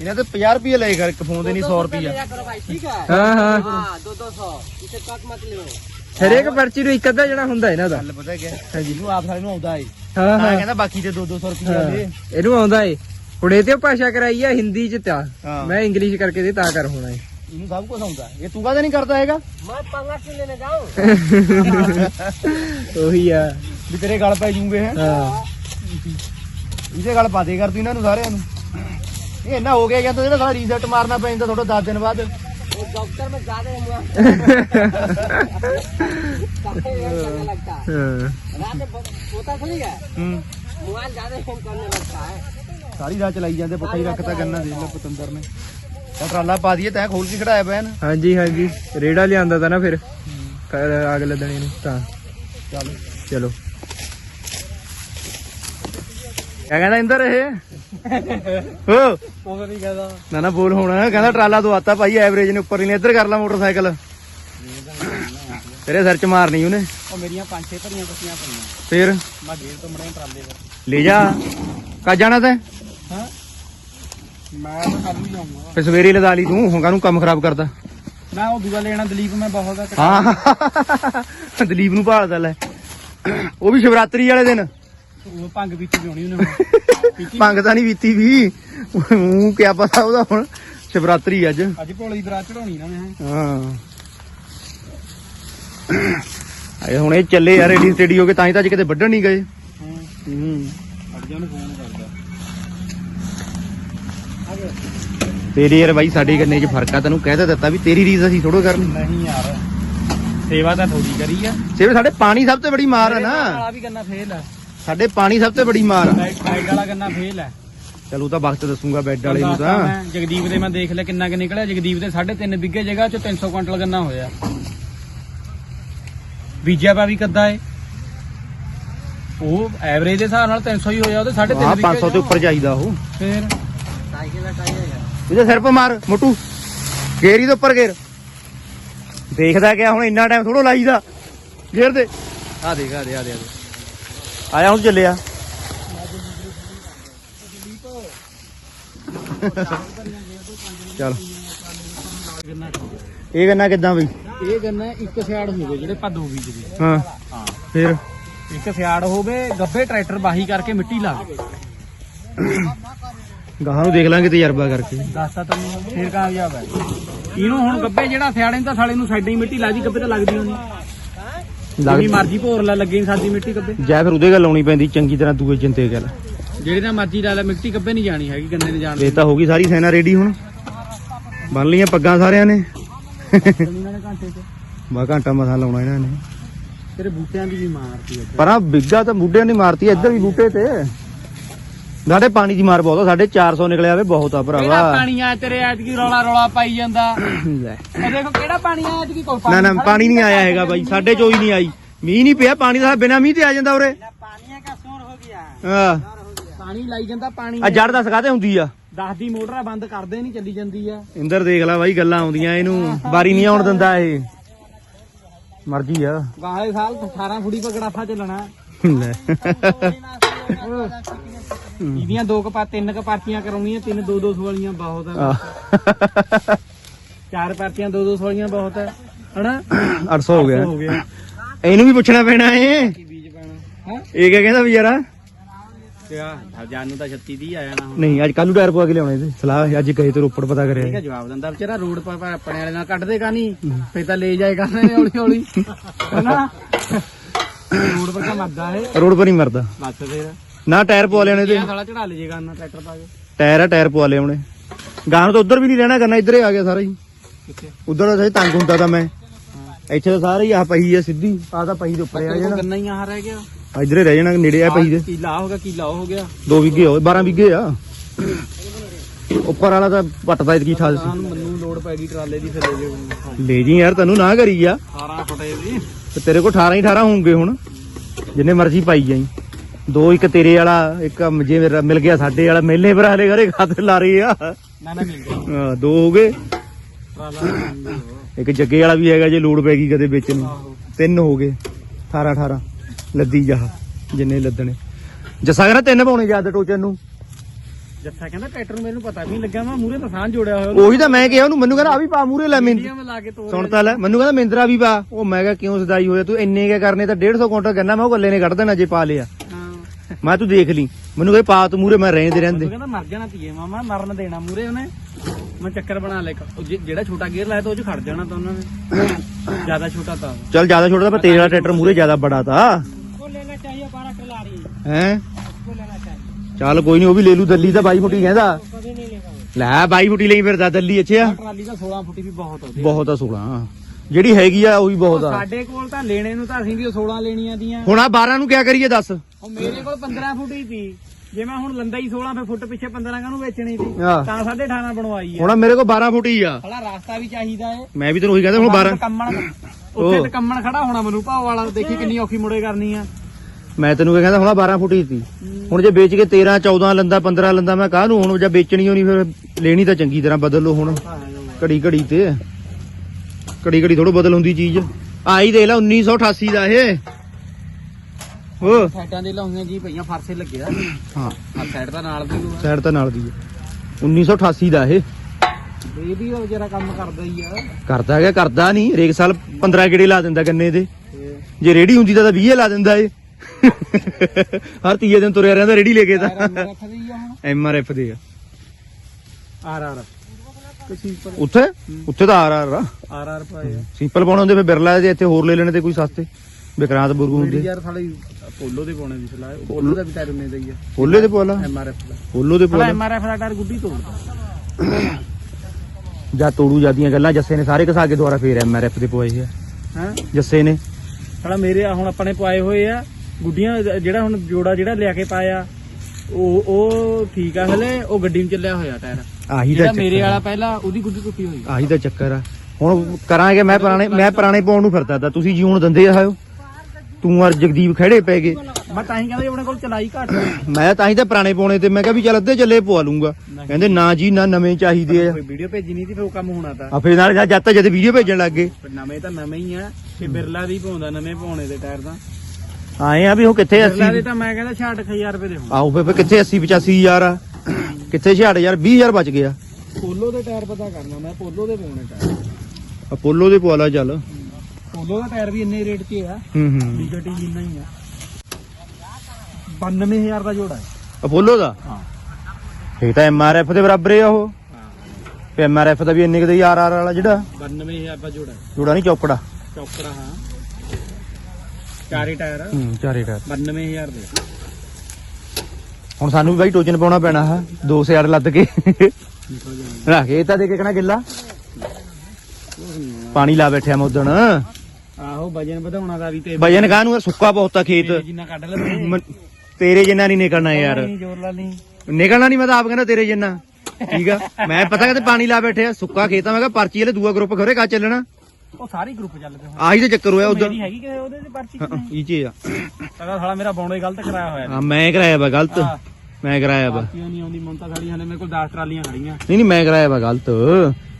Speaker 4: ਇਹਨਾਂ
Speaker 1: ਤੇ 50 ਰੁਪਏ ਲਏ ਕਰ ਇੱਕ ਫੋਨ ਦੇ ਨਹੀਂ 100 ਰੁਪਿਆ
Speaker 3: लिया करो भाई ठीक है
Speaker 4: ਹਾਂ ਹਾਂ
Speaker 3: हाँ दो दो सौ इसे कट मत लो
Speaker 4: ਹਰੇਕ ਪਰਚੀ ਨੂੰ ਇੱਕ ਅੱਧਾ ਜਣਾ ਹੁੰਦਾ ਇਹਨਾਂ ਦਾ
Speaker 1: ਗੱਲ ਪਤਾ ਕੀ ਹਾਂਜੀ ਇਹਨੂੰ ਆਪ ਸਾਰੇ ਨੂੰ ਆਉਂਦਾ ਏ
Speaker 4: ਹਾਂ
Speaker 1: ਹਾਂ
Speaker 4: ਹਾਂ
Speaker 1: ਕਹਿੰਦਾ ਬਾਕੀ ਤੇ 2-200 ਰੁਪਿਆ ਦੇ
Speaker 4: ਹਾਂ। ਇਹਨੂੰ ਆਉਂਦਾ ਏ ਹੁਣ ਇਹ ਤੇ ਉਹ ਭਾਸ਼ਾ ਕਰਾਈ ਆ ਹਿੰਦੀ ਚ ਤਾਂ
Speaker 1: ਹਾਂ।
Speaker 4: ਮੈਂ ਇੰਗਲਿਸ਼ ਕਰਕੇ ਦੇ ਤਾਂ ਕਰ ਹੋਣਾ ਏ
Speaker 1: ਇਹਨੂੰ ਸਭ ਕੁਝ ਆਉਂਦਾ ਇਹ ਤੂੰ ਕਾਹਦਾ ਨਹੀਂ ਕਰਦਾ ਹੈਗਾ
Speaker 3: मैं पंगा से लेने जाऊँ
Speaker 4: ਉਹੀ ਆ
Speaker 1: ਵੀ ਤੇਰੇ ਗਲ ਪੈ ਜੂਗੇ ਹੈ
Speaker 4: ਹਾਂ
Speaker 1: ਇਹਦੇ ਗਲ ਪਾ ਦੇ ਕਰ ਤੂੰ ਇਹਨਾਂ ਨੂੰ ਸਾਰਿਆਂ ਨੂੰ ਇਹ ਇੰਨਾ ਹੋ ਗਿਆ ਜਾਂਦਾ ਜਿਹੜਾ ਸਾਰਾ ਰੀਸੈਟ ਮਾਰਨਾ ਪੈਂਦਾ ਥੋੜਾ 10 ਦਿਨ ਬਾਅਦ
Speaker 3: वो डॉक्टर में ज्यादा है मुआ काफी वेट करने लगता है
Speaker 4: ਹਾਂ
Speaker 3: रात में ब- सोता थोड़ी है
Speaker 1: ਹੂੰ
Speaker 3: मोबाइल ज्यादा हैंग करने लगता है
Speaker 1: ਸਾਰੀ ਰਾਤ ਚਲਾਈ ਜਾਂਦੇ ਪੁੱਠਾ ਹੀ ਰੱਖਤਾ ਗੰਨਾ ਦੇ ਲੈ ਪਤੰਦਰ ਨੇ ਤਾਂ ਟਰਾਲਾ ਪਾ ਦਈਏ ਤੈਂ ਖੋਲ ਕੇ ਖੜਾਇਆ ਪਿਆ ਨਾ
Speaker 4: ਹਾਂਜੀ ਹਾਂਜੀ ਰੇੜਾ ਲਿਆਂਦਾ ਤਾਂ ਨਾ ਫਿਰ ਕ- ਅੱਗ ਲੱਦਣੇ ਨੂੰ ਤਾਂ
Speaker 1: ਚੱਲ
Speaker 4: ਚਲੋ
Speaker 1: ਕਿਆ ਕਹਿੰਦਾ ਇੰਦਰ ਇਹ ਨਾ ਨਾ ਬੋਲ ਹੋਣਾ। ਕਹਿੰਦਾ ਟਰਾਲਾ ਦਵਾਤਾ ਭਾਈ ਐਵਰੇਜ ਨੇ ਉੱਪਰ ਨਹੀਂ ਇੱਧਰ ਕਰ ਲਾ ਮੋਟਰਸਾਈਕਲ। ਤੇਰੇ ਸਿਰ ਮਾਰਨੀ ਉਹਨੇ।
Speaker 3: ਉਹ ਮੇਰੀਆਂ ਪੰਜ ਛੇ ਭਰੀਆਂ ਕੁੱਤੀਆਂ ਪਈਆਂ।
Speaker 1: ਫੇਰ?
Speaker 3: ਮੈਂ ਜੇਲ੍ਹ ਤੋਂ ਮੜੇ ਟਰਾਲੇ ਤੇ।
Speaker 1: ਲੈ ਜਾ। ਕਾ ਜਾਣਾ ਤੈਂ?
Speaker 3: ਮੈਂ ਤਾਂ ਕੱਲ ਹੀ ਜਾਊਂਗਾ।
Speaker 1: ਫੇ ਸਵੇਰੇ ਲਦਾ ਲਈ ਤੂੰ। ਹੁਣ ਕਾਹਨੂੰ ਕੰਮ ਖਰਾਬ ਕਰਦਾ?
Speaker 3: ਨਾ ਉਹ ਦੂਆ ਲੈਣਾ ਦਲੀਪ ਮੈਂ ਬਹੁਤ ਦਾ
Speaker 1: ਹਾਂ। ਦਲੀਪ ਨੂੰ ਭਾਲਦਾ ਲੈ। ਉਹ ਵੀ ਸ਼ਿਵਰਾਤਰੀ ਵਾਲੇ ਦਿਨ।
Speaker 3: ਉਹ ਭੰਗ ਉਹਨੇ
Speaker 1: ਤਾਂ ਨਹੀਂ ਪੀਤੀ ਵੀ। ਮੂੰਹ ਕਿਆ ਪਤਾ ਉਹਦਾ ਹੁਣ। ਸ਼ਿਵਰਾਤਰੀ ਅੱਜ।
Speaker 3: ਅੱਜ ਭੋਲੇ ਦੀ ਬਰਾਤ ਚੜਾਉਣੀ ਨਾ ਮੈਂ।
Speaker 1: ਹਾਂ। ਅਰੇ ਹੁਣ ਇਹ ਚੱਲੇ ਯਾਰ ਏਡੀ ਸਟੇਡੀ ਹੋ ਕੇ ਤਾਂ ਹੀ ਤਾਂ ਅੱਜ ਕਿਤੇ ਵੱਢਣ ਨਹੀਂ ਗਏ।
Speaker 3: ਹਾਂ।
Speaker 1: ਹੂੰ।
Speaker 3: ਅੱਜ ਉਹਨੂੰ ਫੋਨ ਕਰਦਾ।
Speaker 1: ਤੇਰੇ ਯਾਰ ਬਾਈ ਸਾਡੇ ਗੰਨੇ 'ਚ ਫ਼ਰਕ ਆ ਤੈਨੂੰ ਕਹਿ ਤਾਂ ਦਿੱਤਾ ਵੀ ਤੇਰੀ ਰੀਸ ਅਸੀਂ ਥੋੜੋ ਕਰਨੀ।
Speaker 3: ਨਹੀਂ ਯਾਰ ਸੇਵਾ ਤਾਂ ਥੋੜੀ ਕਰੀ ਆ।
Speaker 1: ਸੇਵੇ ਸਾਡੇ ਪਾਣੀ ਸਭ ਤੋਂ ਬੜੀ ਮਾਰ ਹੈ ਨਾ।
Speaker 3: ਵਾਲਾ ਵੀ ਗੰਨਾ ਫੇਲ ਆ।
Speaker 1: ਸਾਡੇ ਪਾਣੀ ਸਭ ਤੋਂ ਬੜੀ ਮਾਰ ਆ।
Speaker 3: ਸਾਈਡ ਵਾਲਾ ਗੰਨਾ ਫੇਲ ਆ
Speaker 1: ਚਲ ਤਾਂ ਵਕਤ ਦੱਸੂਗਾ ਬੈੱਡ ਵਾਲੇ ਨੂੰ ਤਾਂ।
Speaker 3: ਮੈਂ, ਜਗਦੀਪ ਦੇ ਮੈਂ ਦੇਖ ਲਿਆ ਕਿੰਨਾ ਕਿ ਨਿਕਲਿਆ। ਜਗਦੀਪ ਦੇ 3.5 ਬਿੱਗੇ ਜਗ੍ਹਾ ਚ 300 ਕੁਇੰਟਲ ਗੰਨਾ ਹੋਇਆ। ਬੀਜਿਆ ਪਾ ਵੀ ਕੱਦਾ ਏ। ਉਹ ਐਵਰੇਜ ਦੇ ਹਿਸਾਬ ਨਾਲ 300 ਹੀ ਹੋਇਆ ਉਹਦੇ 3.5
Speaker 1: ਹਾਂ
Speaker 3: ਬਿੱਗੇ
Speaker 1: 500 ਤੋਂ ਉੱਪਰ ਚਾਹੀਦਾ ਉਹ।
Speaker 3: ਫੇਰ?
Speaker 1: ਇਹਦੇ ਸਿਰ ਪਾ ਮਾਰ ਮੋਟੂ। ਗੇਰੀ ਦੇ ਉੱਪਰ ਗੇਰ। ਦੇਖਦਾ ਕਿ ਹੁਣ ਇੰਨਾ ਟਾਈਮ ਥੋੜੋ ਲਾਈਦਾ। ਗੇਰ ਦੇ। ਆ ਦੇਖ ਆ ਦੇ ਆ ਦੇ ਆ ਦੇ। ਆਇਆ ਹੁਣ ਚੱਲਿਆ। ਚੱਲ। ਇਹ ਗੰਨਾ ਕਿੱਦਾਂ ਬਈ?
Speaker 3: ਇਹ ਗੰਨਾ ਇੱਕ ਸਿਆੜ ਹੋਵੇ ਜਿਹੜੇ ਪਾ ਦੋ ਬੀਜਦੇ
Speaker 1: ਹਾਂ।
Speaker 3: ਹਾਂ।
Speaker 1: ਫਿਰ?
Speaker 3: ਇੱਕ ਸਿਆੜ ਹੋਵੇ ਗੱਬੇ ਟਰੈਕਟਰ ਬਾਹੀ ਕਰਕੇ ਮਿੱਟੀ ਲਾ
Speaker 1: ਗਾਹਾਂ ਨੂੰ ਦੇਖ ਲਾਂਗੇ ਤਜਰਬਾ ਕਰਕੇ।
Speaker 3: ਦੱਸਤਾ ਤੈਨੂੰ ਫੇਰ ਕਾਮਯਾਬ ਹੈ। ਇਹਨੂੰ ਹੁਣ ਗੱਬੇ ਜਿਹੜਾ ਸਿਆੜੇ ਨੂੰ ਤਾਂ ਸਾਲੇ ਨੂੰ ਸਾਈਡਾਂ ਹੀ ਮਿੱਟੀ ਲਾ ਦੀ ਗੱਬੇ ਤਾਂ ਲੱਗਦੀ ਹੋਣੀ ਜਿੰਨੀ ਮਰਜ਼ੀ ਭੋਰ ਲਾ ਲੱਗੇ ਨੀ ਸਾਡੀ ਮਿੱਟੀ ਗੱਬੇ
Speaker 1: ਜਾਂ ਫਿਰ ਉਹਦੇ ਗੱਲ ਲਾਉਣੀ ਪੈਂਦੀ ਚੰਗੀ ਤਰ੍ਹਾਂ ਦੂਏ ਚਿੰਤੇ ਗੱਲ
Speaker 3: ਜਿਹੜੇ ਨਾਲ ਮਰਜ਼ੀ ਲਾ ਲੈ ਮਿੱਟੀ ਗੱਬੇ ਨਹੀਂ ਜਾਣੀ ਹੈਗੀ ਗੰਨੇ ਨੇ ਜਾਣੀ
Speaker 1: ਇਹ ਤਾਂ ਹੋ ਗਈ ਸਾਰੀ ਸੈਨਾ ਰੈਡੀ ਹੁਣ। ਬਣ ਲਈਆਂ ਪੱਗਾਂ ਸਾਰਿਆਂ ਨੇ। ਬਾ ਘੰਟਾ ਮਸਾ ਲਾਉਣਾ ਇਹਨਾਂ ਨੇ।
Speaker 3: ਤੇਰੇ ਬੂਟਿਆਂ ਦੀ ਵੀ ਮਾਰਤੀ
Speaker 1: ਪਰ ਆ ਬਿੱਗਾ ਤਾਂ ਬੂਟਿਆਂ ਨੇ ਮਾਰਤੀ ਇੱਧਰ ਵੀ ਬੂਟੇ ਤੇ। ਸਾਡੇ ਪਾਣੀ ਦੀ ਮਾਰ ਬਹੁਤ ਆ ਸਾਡੇ 400 ਨਿਕਲਿਆ ਵੇ ਬਹੁਤ ਆ
Speaker 3: ਕਿਹੜਾ
Speaker 1: ਭਰਾਵਾ
Speaker 3: ਪਾਣੀ ਆ ਤੇਰੇ ਐਤਕੀ ਰੌਲਾ ਰੌਲਾ ਪਾਈ ਜਾਂਦਾ?
Speaker 1: ਲੈ।
Speaker 3: ਇਹ ਦੇਖੋ ਕਿਹੜਾ ਪਾਣੀ ਆ ਐਤਕੀ ਕੋਈ
Speaker 1: ਨਾ ਨਾ ਪਾਣੀ ਨਹੀਂ ਆਇਆ ਹੈਗਾ ਬਾਈ ਸਾਡੇ ਚੋਈ ਨਹੀਂ ਆਈ। ਮੀਂਹ ਨਹੀਂ ਪਿਆ ਪਾਣੀ ਦਾ ਬਿਨਾ ਮੀਂਹ ਤੇ ਆ ਜਾਂਦਾ ਉਰੇ।
Speaker 3: ਪਾਣੀ ਦਾ ਸ਼ੋਰ ਹੋ ਗਿਆ।
Speaker 1: ਹਾਂ।
Speaker 3: ਪਾਣੀ ਲਾਈ ਜਾਂਦਾ ਪਾਣੀ
Speaker 1: ਆ ਜੜ ਦੱਸ ਕਾਤੇ ਹੁੰਦੀ ਆ?
Speaker 3: ਦਸ ਦੀ ਮੋਟਰ ਬੰਦ ਕਰਦੇ ਨਹੀਂ ਚੱਲੀ ਜਾਂਦੀ ਆ।
Speaker 1: ਇੰਦਰ ਦੇਖ ਲੈ ਬਾਈ ਗੱਲਾਂ ਆਉਂਦੀਆਂ ਇਹਨੂੰ। ਬਾਰੀ ਨਹੀਂ ਆਉਣ ਦਿੰਦਾ ਇਹ। ਮਰਜ਼ੀ ਆ।
Speaker 3: ਗਾਲੇ ਸਾਲ 18 ਫੁੜੀ ਪਕੜਾਫਾ ਚੱਲਣਾ।
Speaker 1: ਲੈ।
Speaker 3: ਇਹਦੀਆਂ ਦੋ ਕਪਾ ਤਿੰਨ ਕ ਪਾਰਟੀਆਂ ਕਰਾਉਣੀਆਂ ਤਿੰਨ ਦੋ ਦੋ ਵਾਲੀਆਂ ਬਹੁਤ ਆ। ਚਾਰ ਪਾਰਟੀਆਂ ਦੋ ਦੋ ਵਾਲੀਆਂ ਬਹੁਤ ਹੈ ਹਨਾ?
Speaker 1: 800 ਹੋ ਗਿਆ
Speaker 3: ਹੋ ਗਿਆ
Speaker 1: ਇਹਨੂੰ ਵੀ ਪੁੱਛਣਾ ਪੈਣਾ ਏ
Speaker 3: ਕੀ ਬੀਜ ਪੈਣਾ ਹੈ?
Speaker 1: ਇਹ ਕਿਆ ਕਹਿੰਦਾ ਵੀ ਯਾਰਾ
Speaker 3: ਕਿਆ ਜਾਨ ਨੂੰ ਤਾਂ 36 ਦੀ ਆ ਜਾਣਾ ਹੁਣ।
Speaker 1: ਨਹੀਂ ਅੱਜ ਕੱਲੂ ਟਾਇਰ ਪਵਾ ਕੇ ਲਿਆਉਣੇ ਸਲਾਹ ਅੱਜ ਗਏ ਤੇ ਰੋਪੜ ਪਤਾ
Speaker 3: ਠੀਕ
Speaker 1: ਕਰਿਆ
Speaker 3: ਜਵਾਬ ਦਿੰਦਾ ਵਿਚਾਰਾ ਰੋਡ ਪਰ ਪਰ ਆਪਣੇ ਵਾਲੇ ਨਾਲ ਕੱਢਦੇ ਕਾ ਨਹੀਂ ਫੇਰ ਤਾਂ ਲੈ ਜਾਏ ਕਰਨੇ ਹੌਲੀ ਹੌਲੀ ਹਨਾ? ਰੋਡ ਪਰ ਕਾ ਮਰਦਾ ਹੈ
Speaker 1: ਰੋਡ ਪਰ ਨਹੀਂ ਮਰਦਾ।
Speaker 3: ਬਸ ਫੇਰ।
Speaker 1: ਨਾ ਟਾਇਰ ਪਵਾ ਲਿਆਉਣੇ ਤੇ।
Speaker 3: ਇਹ ਸਾਲਾ ਚੜਾ ਲਜੇਗਾ ਨਾ ਟਰੈਕਟਰ ਪਾ ਕੇ।
Speaker 1: ਟਾਇਰ ਆ ਟਾਇਰ ਪਵਾ ਲਿਆਉਣੇ ਗਾਂ ਨੂੰ ਤਾਂ ਉਧਰ ਵੀ ਨਹੀਂ ਰਹਿਣਾ ਕਰਨਾ ਇੱਧਰ ਹੀ ਆ ਗਿਆ ਸਾਰਾ ਹੀ।
Speaker 3: ਕਿੱਥੇ?
Speaker 1: ਉਧਰ ਤਾਂ ਤੰਗ ਹੁੰਦਾ ਤਾਂ ਮੈਂ। ਇੱਥੇ ਤਾਂ ਸਾਰੇ ਹੀ ਆ ਪਈ ਆ ਸਿੱਧੀ ਆ ਤਾਂ ਪਈ ਦੇ ਉੱਪਰ ਆ ਜਾਣਾ।
Speaker 3: ਗੰਨਾ ਹੀ ਆ ਰਹਿ ਗਿਆ।
Speaker 1: ਇੱਧਰ ਹੀ ਰਹਿ ਜਾਣਾ ਨੇੜੇ ਆ ਪਈ ਦੇ।
Speaker 3: ਕੀਲਾ ਹੋ ਗਿਆ ਕੀਲਾ ਹੋ ਗਿਆ।
Speaker 1: ਦੋ ਵਿਗੇ ਹੋ 12 ਵਿਗੇ ਆ। ਉੱਪਰ ਵਾਲਾ ਤਾਂ ਪੱਟਦਾ ਇਤਕੀ ਠਾਲ ਸੀ।
Speaker 3: ਮੈਨੂੰ ਲੋਡ ਪੈ ਗਈ ਟਰਾਲੇ ਦੀ ਫਿਰ ਲੈ ਜਾਓ
Speaker 1: ਲੈ ਜੀ ਯਾਰ ਤੈਨੂੰ ਨਾ ਕਰੀ ਆ।
Speaker 3: 18 ਫੁੱਟੇ ਦੀ
Speaker 1: ਤੇ ਤੇਰੇ ਕੋਲ 18 ਹੀ 18 ਹੋਣਗੇ ਹੁਣ। ਜਿੰਨੇ ਮਰਜ਼ੀ ਪਾਈ ਜਾਈ। ਦੋ ਇੱਕ ਤੇਰੇ ਵਾਲਾ ਇੱਕ ਜੇ ਮੇਰਾ ਮਿਲ ਗਿਆ ਸਾਡੇ ਵਾਲਾ ਮੇਲੇ ਭਰਾ ਹਲੇ ਘਰੇ ਖਾਤੇ ਲਾ ਰਹੇ ਆ।
Speaker 3: ਨਾ ਨਾ ਮਿਲ ਗਿਆ।
Speaker 1: ਹਾਂ, ਦੋ ਹੋ ਗਏ। ਇੱਕ ਜੱਗੇ ਵਾਲਾ ਵੀ ਹੈਗਾ ਜੇ ਲੋਡ ਪੈ ਗਈ ਕਦੇ ਵਿੱਚ ਨੂੰ। ਤਿੰਨ ਹੋ ਗਏ 18 18 ਲੱਦੀ ਜਾ ਜਿੰਨੇ ਲੱਦਣੇ। ਜੱਸਾ ਕਹਿੰਦਾ ਤਿੰਨ ਪਾਉਣੇ ਜ਼ਿਆਦਾ ਟੋਚਨ ਨੂੰ।
Speaker 3: ਜੱਸਾ ਕਹਿੰਦਾ ਟਰੈਕਟਰ ਨੂੰ ਮੈਨੂੰ ਪਤਾ ਵੀ ਨਹੀਂ ਲੱਗਿਆ ਮੈਂ ਮੂਰੇ ਤਾਂ ਸਾਂਝ ਜੋੜਿਆ ਹੋਇਆ
Speaker 1: ਉਹੀ ਤਾਂ ਮੈਂ ਕਿਹਾ ਉਹਨੂੰ ਮੈਨੂੰ ਕਹਿੰਦਾ ਆ ਵੀ ਪਾ ਮੂਰੇ ਲੈ
Speaker 3: ਮੈਂ ਲਾ ਕੇ ਤੋੜ
Speaker 1: ਸੁਣ ਤਾਂ ਲੈ ਮੈਨੂੰ ਕਹਿੰਦਾ ਮਿੰਦਰਾ ਵੀ ਪਾ। ਉਹ ਮੈਂ ਕਿਹਾ ਕਿਉਂ ਸਦਾਈ ਹੋਇਆ ਤੂੰ? ਇੰਨੇ ਕੇ ਕਰਨੇ ਤਾਂ 150 ਕੁਇੰਟਲ ਗੰਨਾ ਮੈਂ ਉਹ ਗੱਲੇ ਨੇ ਕੱਢ ਦੇਣਾ ਜੇ ਪਾ ਲਿਆ।
Speaker 3: ਹਾਂ।
Speaker 1: ਮੈਂ ਤੂੰ ਦੇਖ ਲਈ। ਮੈਨੂੰ ਕਹੇ ਪਾ ਤੂੰ ਮੂਰੇ ਮੈਂ ਰਹਿੰਦੇ ਰਹਿੰਦੇ।
Speaker 3: ਕਹਿੰਦਾ ਮਰ ਜਾਣਾ ਧੀਏ ਮਾਮਾ ਮਰਨ ਦੇਣਾ ਮੂਰੇ ਉਹਨੇ। ਮੈਂ ਚੱਕਰ ਬਣਾ ਲੈ ਜਿਹੜਾ ਛੋਟਾ ਗੇਅਰ ਲਾਇਆ ਤਾਂ ਉਹ ਚ ਖੜ ਜਾਣਾ ਤਾਂ ਉਹਨਾਂ ਨੇ। ਜ਼ਿਆਦਾ ਛੋਟਾ ਤਾਂ।
Speaker 1: ਚੱਲ ਜ਼ਿਆਦਾ ਛੋਟਾ ਤਾਂ ਤੇਰੇ ਵਾਲਾ ਟਰੈਕਟਰ ਮੂਰੇ ਜ਼ਿਆਦਾ ਬੜਾ ਤਾ।
Speaker 3: ਉਹ ਲੈਣਾ ਚਾਹੀਏ 12 ਕਲਾੜੀ
Speaker 1: ਹੈ? ਚੱਲ ਕੋਈ ਨਹੀਂ ਉਹ ਵੀ ਲੈ ਲੂ ਦੱਲੀ ਤਾਂ ਬਾਈ ਫੁੱਟੀ ਕਹਿੰਦਾ।
Speaker 3: ਕਦੇ ਨਹੀਂ ਲੈਗਾ
Speaker 1: ਲੈ ਬਾਈ ਫੁੱਟੀ ਲਈ ਫਿਰਦਾ ਦੱਲੀ ਅੱਛਾ
Speaker 3: ਟਰਾਲੀ ਦਾ 16 ਫੁੱਟੀ ਵੀ ਬਹੁਤ
Speaker 1: ਆ। 16 ਜਿਹੜੀ ਹੈਗੀ ਆ ਉਹ ਵੀ ਬਹੁਤ ਆ।
Speaker 3: ਸਾਡੇ ਕੋਲ ਤਾਂ ਲੈਣੇ ਨੂੰ ਤਾਂ ਅਸੀਂ ਵੀ ਉਹ 16 ਲੈਣੀਆਂ ਦੀਆਂ
Speaker 1: ਹੁਣ ਆ 12 ਨੂੰ ਕਿਆ ਕਰੀਏ ਦੱਸ?
Speaker 3: ਉਹ ਮੇਰੇ ਕੋਲ 15 ਫੁੱਟ ਹੀ ਸੀ। ਜੇ ਮੈਂ ਹੁਣ ਲੰਦਾ ਹੀ 16 ਫੇ ਫੁੱਟ ਪਿੱਛੇ 15 ਕਾਹਨੂੰ ਵੇਚਣੀ ਸੀ?
Speaker 1: ਆਹ।
Speaker 3: ਤਾਂ 18.5 ਬਣਵਾਈ ਹੈ
Speaker 1: ਹੁਣ ਮੇਰੇ ਕੋਲ 12 ਫੁੱਟ ਹੀ ਆ।
Speaker 3: ਹਲਾ ਰਾਸਤਾ ਵੀ ਚਾਹੀਦਾ ਏ।
Speaker 1: ਮੈਂ ਵੀ ਤੈਨੂੰ ਉਹੀ ਕਹਿੰਦਾ ਹੁਣ 12
Speaker 3: ਕੰਮਣ ਉੱਥੇ ਤੇ ਕੰਮਣ ਖੜਾ ਹੋਣਾ ਮੈਨੂੰ ਭਾਅ ਵਾਲਾ ਦੇਖੀ ਕਿੰਨੀ ਔਖੀ ਮੁੜੇ ਕਰਨੀ ਆ।
Speaker 1: ਮੈਂ ਤੈਨੂੰ ਕੀ ਕਹਿੰਦਾ ਹੁਣ 12 ਫੁੱਟ ਹੀ ਸੀ ਹੁਣ ਜੇ ਵੇਚ ਕੇ 13 14 ਲੰਦਾ 15 ਲੰਦਾ ਮੈਂ ਕਾਹਨੂੰ ਹੁਣ? ਜਾਂ ਵੇਚਣੀ ਹੋਣੀ ਫਿਰ ਲੈਣੀ ਤਾਂ ਚੰਗੀ ਤਰ੍ਹਾਂ ਬਦਲ ਲਓ ਹੁਣ। ਘੜੀ ਘੜੀ ਤੇ। ਘੜੀ ਘੜੀ ਥੋੜੋ ਬਦਲ ਹੁੰਦੀ ਚੀਜ਼। ਆਈ ਦੇਖ ਲੈ 1988 ਦਾ ਇਹ। ਹੋ
Speaker 3: ਸਾਈਡਾਂ ਦੇ ਲਾਉਂਦੀਆਂ ਜੀ ਪਈਆਂ ਫਰਸੇ ਲੱਗੇ ਆ।
Speaker 1: ਹਾਂ।
Speaker 3: ਆ ਸਾਈਡ ਤਾਂ ਨਾਲ ਦੀ
Speaker 1: ਸਾਈਡ ਤਾਂ ਨਾਲ ਦੀ ਹੈ 1988 ਦਾ ਇਹ।
Speaker 3: ਇਹ ਵੀ ਉਹ ਜਿਹੜਾ ਕੰਮ ਕਰਦਾ ਹੀ ਆ।
Speaker 1: ਕਰਦਾ ਹੈਗਾ ਕਰਦਾ ਨਹੀਂ। ਹਰੇਕ ਸਾਲ 15 ਗੇੜੇ ਲਾ ਦਿੰਦਾ ਗੰਨੇ ਦੇ।
Speaker 3: ਤੇ
Speaker 1: ਜੇ ਰੇੜੀ ਹੁੰਦੀ ਤਾਂ 20 ਲਾ ਦਿੰਦਾ ਏ ਹਰ ਤੀਏ ਦਿਨ ਤੁਰਿਆ ਰਹਿੰਦਾ ਰੇੜੀ ਲੈ ਕੇ ਤਾਂ। ਐਮ ਆਰ ਐਫ ਦੇ ਆ।
Speaker 3: ਆਰ ਆਰ
Speaker 1: ਉੱਥੇ? ਉੱਥੇ ਤਾਂ ਆਰ ਆਰ ਆ।
Speaker 3: ਆਰ ਆਰ ਪਾਏ
Speaker 1: ਸਿੰਪਲ ਪਾਉਣੇ ਹੁੰਦੇ ਫਿਰ ਬਿਰਲਾ ਦੇ ਇੱਥੇ ਹੋਰ ਲੈ ਲੈਣੇ ਤੇ ਕੋਈ ਸਸਤੇ। ਵਿਕਰਾਂਤ ਬੁਰਗੂ ਹੁੰਦੇ।
Speaker 3: ਯਾਰ ਸਾਲੀ ਪੋਲੋ ਦੇ ਪਾਉਣੇ ਦੀ ਸਲਾਹ ਪੋਲੋ ਦਾ ਵੀ ਟਾਇਰ ਉਨੇ ਦਾ ਹੀ ਆ।
Speaker 1: ਹੋਲੇ ਦੇ ਪੋਲਾ?
Speaker 3: ਐਮ ਆਰ ਐਫ ਦਾ।
Speaker 1: ਹੋਲੋ ਦੇ ਪੋਲਾ।
Speaker 3: ਐਮ ਆਰ ਐਫ ਦਾ ਟਾਇਰ ਗੁੱਡੀ ਤੋੜਦਾ
Speaker 1: ਜਾਂ ਤੋੜੂ ਜਾਂਦੀਆਂ ਗੱਲਾਂ ਜੱਸੇ ਨੇ ਸਾਰੇ ਘਸਾ ਕੇ ਦੁਆਰਾ ਫੇਰ ਐਮ ਆਰ ਐਫ ਦੇ ਪੋਏ ਆ।
Speaker 3: ਹਾਂ?
Speaker 1: ਜੱਸੇ ਨੇ।
Speaker 3: ਸਾਲਾ ਮੇਰੇ ਹੁਣ ਆਪਣੇ ਪਵਾਏ ਹੋਏ ਆ। ਗੁੱਡੀਆਂ ਜਿਹੜਾ ਹੁਣ ਜੋੜਾ ਜਿਹੜਾ ਲਿਆ ਕੇ ਪਾਇਆ ਉਹ ਉਹ ਠੀਕ ਆ ਹਲੇ ਉਹ ਗੱਡੀ ਨੂੰ ਚੱਲਿਆ ਹੋਇਆ ਟਾਇਰ।
Speaker 1: ਆਹੀ
Speaker 3: ਜਿਹੜਾ
Speaker 1: ਤਾਂ
Speaker 3: ਮੇਰੇ। ਵਾਲਾ ਪਹਿਲਾਂ ਉਹਦੀ ਗੁੱਡੀ ਟੁੱਟੀ ਹੋਈ।
Speaker 1: ਆਹੀ ਤਾਂ ਚੱਕਰ ਆ। ਹੁਣ ਕਰਾਂਗੇ ਮੈਂ ਪੁਰਾਣੇ ਮੈਂ ਪੁਰਾਣੇ ਪਾਉਣ ਨੂੰ ਫਿਰਦਾ ਤਾ। ਤੁਸੀਂ ਜੀਉਣ ਦਿੰਦੇ ਆਇਓ। ਤੂੰ ਔਰ ਜਗਦੀਪ ਖੜੇ ਪੈ ਗਏ।
Speaker 3: ਮੈਂ ਤਾਂ ਹੀ ਕਹਿੰਦਾ ਜੀ ਆਪਣੇ ਕੋਲ ਚਲਾਈ ਘੱਟ
Speaker 1: ਮੈਂ ਤਾਂ ਹੀ ਤਾਂ ਪੁਰਾਣੇ ਪਾਉਣੇ ਤੇ ਮੈਂ ਕਿਹਾ ਵੀ ਚੱਲ ਅੱਧੇ ਚੱਲੇ ਪਵਾ ਲੂੰਗਾ। ਕਹਿੰਦੇ ਨਾ ਜੀ ਨਾ ਨਵੇਂ ਚਾਹੀਦੇ ਆ।
Speaker 3: ਕੋਈ ਵੀਡੀਓ ਭੇਜੀ ਨਹੀਂ ਸੀ ਫਿਰ ਉਹ ਕੰਮ ਹੋਣਾ ਤਾਂ।
Speaker 1: ਆ ਫਿਰ ਨਾਲ ਜਦ ਤੱਕ ਜਦ ਵੀਡੀਓ ਭੇਜਣ ਲੱਗ ਗਏ।
Speaker 3: ਨਵੇਂ ਤਾਂ ਨਵੇਂ ਹੀ ਆ। ਤੇ ਬਿਰਲਾ ਦੀ ਪਾਉਂਦਾ ਨਵੇਂ ਪਾਉਣੇ ਦੇ ਟਾਇਰ ਤਾਂ।
Speaker 1: ਆਏ ਆ ਵੀ ਉਹ ਕਿੱਥੇ
Speaker 3: ਬਿਰਲਾ ਦੇ
Speaker 1: 80
Speaker 3: ਤਾਂ ਮੈਂ ਕਹਿੰਦਾ 66000 ਰੁਪਏ ਦੇ
Speaker 1: ਆਓ ਫਿਰ ਕਿੱਥੇ 80 85 ਹਜ਼ਾਰ ਆ? ਕਿੱਥੇ 66000 20000 ਬਚ ਗਿਆ।
Speaker 3: ਪੋਲੋ ਦੇ ਟਾਇਰ ਪਤਾ ਕਰਨਾ ਮੈਂ ਪੋਲੋ ਦੇ ਪਾਉਣੇ ਟਾਇਰ।
Speaker 1: ਅਪੋਲੋ ਦੇ ਪਵਾ ਲਾ ਚੱਲ।
Speaker 3: ਪੋਲੋ ਦਾ ਟਾਇਰ ਵੀ ਇੰਨੇ ਰੇਟ 'ਚ ਆ।
Speaker 1: ਹੂੰ ਹੂੰ।
Speaker 3: ਡੀਜੀਟੀ ਜਿੰਨਾ ਹੀ ਆ। 92000 ਦਾ ਜੋੜਾ ਹੈ।
Speaker 1: ਅਪੋਲੋ ਦਾ?
Speaker 3: ਹਾਂ।
Speaker 1: ਇਹ ਤਾਂ ਐਮਆਰਐਫ ਦੇ ਬਰਾਬਰ ਹੀ ਆ ਉਹ। ਤੇ ਐਮਆਰਐਫ ਦਾ ਵੀ ਇੰਨੇ ਕੁ ਦੇ ਆਰ ਆਰ ਵਾਲਾ ਜਿਹੜਾ।
Speaker 3: 92000 ਦਾ ਜੋੜਾ ਹੈ।
Speaker 1: ਜੋੜਾ ਨਹੀਂ ਚੌਪੜਾ।
Speaker 3: ਚੌਕੜਾ ਹਾਂ। ਚਾਰੇ ਟਾਇਰ
Speaker 1: ਹੂੰ ਚਾਰੇ ਟਾਇਰ।
Speaker 3: 92000 ਦੇ
Speaker 1: ਹੁਣ ਸਾਨੂੰ ਵੀ ਬਾਈ ਟੋਜਨ ਪਾਉਣਾ ਪੈਣਾ ਹੈ ਦੋ ਸਿਆੜ ਲੱਦ ਕੇ। ਰੱਖ ਇਹ ਤਾਂ ਦੇ ਕੇ ਕਹਣਾ ਗਿੱਲਾ। ਪਾਣੀ ਲਾ ਬੈਠਿਆ ਮੈਂ ਉਦਣ।
Speaker 3: ਆਹੋ ਵਜਨ ਵਧਾਉਣਾ ਦਾ ਵੀ ਤੇ
Speaker 1: ਵਜਨ ਕਾਹਨੂੰ ਆ? ਸੁੱਕਾ ਬਹੁਤ ਆ ਖੇਤ।
Speaker 3: ਜਿੰਨਾ ਕੱਢ ਲੈ
Speaker 1: ਤੇਰੇ ਜਿੰਨਾ ਨਹੀਂ ਨਿਕਲਣਾ ਯਾਰ।
Speaker 3: ਨਹੀਂ ਜ਼ੋਰ ਲਾ ਨਹੀਂ
Speaker 1: ਨਿਕਲਣਾ ਨਹੀਂ ਮੈਂ ਤਾਂ ਆਪ ਕਹਿੰਦਾ ਤੇਰੇ ਜਿੰਨਾ। ਠੀਕ ਆ? ਮੈਂ ਪਤਾ ਕਿਤੇ ਪਾਣੀ ਲਾ ਬੈਠਿਆ ਸੁੱਕਾ ਖੇਤ ਆ ਮੈਂ ਕਿਹਾ ਪਰਚੀ ਵਾਲੇ ਦੂਆ ਗਰੁੱਪ ਖਰੇ ਕਾ ਚੱਲਣਾ?
Speaker 3: ਉਹ ਸਾਰੇ ਗਰੁੱਪ ਚੱਲਦੇ ਹੁਣ।
Speaker 1: ਆਹੀ ਤੇ ਚੱਕਰ ਹੋਇਆ ਉਧਰ।
Speaker 3: ਮੇਰੀ ਹੈਗੀ ਕਿ ਉਹਦੇ ਤੇ ਪਰਚੀ
Speaker 1: ਇਹ ਚ ਆ।
Speaker 3: ਪਤਾ ਸਾਲਾ ਮੇਰਾ ਬੌਂਡੇ ਗਲਤ ਕਰਾਇਆ ਹੋਇਆ।
Speaker 1: ਆ, ਮੈਂ ਕਰਾਇਆ ਵਾ ਗਲਤ।
Speaker 3: ਹਾਂ।
Speaker 1: ਮੈਂ ਕਰਾਇਆ ਵਾ।
Speaker 3: ਪਰਚੀਆਂ ਨਹੀਂ ਆਉਂਦੀ ਮਮਤਾ ਸਾਲੀ ਹਲੇ ਮੇਰੇ ਕੋਲ 10 ਟਰਾਲੀਆਂ ਖੜੀਆਂ।
Speaker 1: ਨਹੀਂ ਨਹੀਂ ਮੈਂ ਕਰਾਇਆ ਵਾ ਗਲਤ।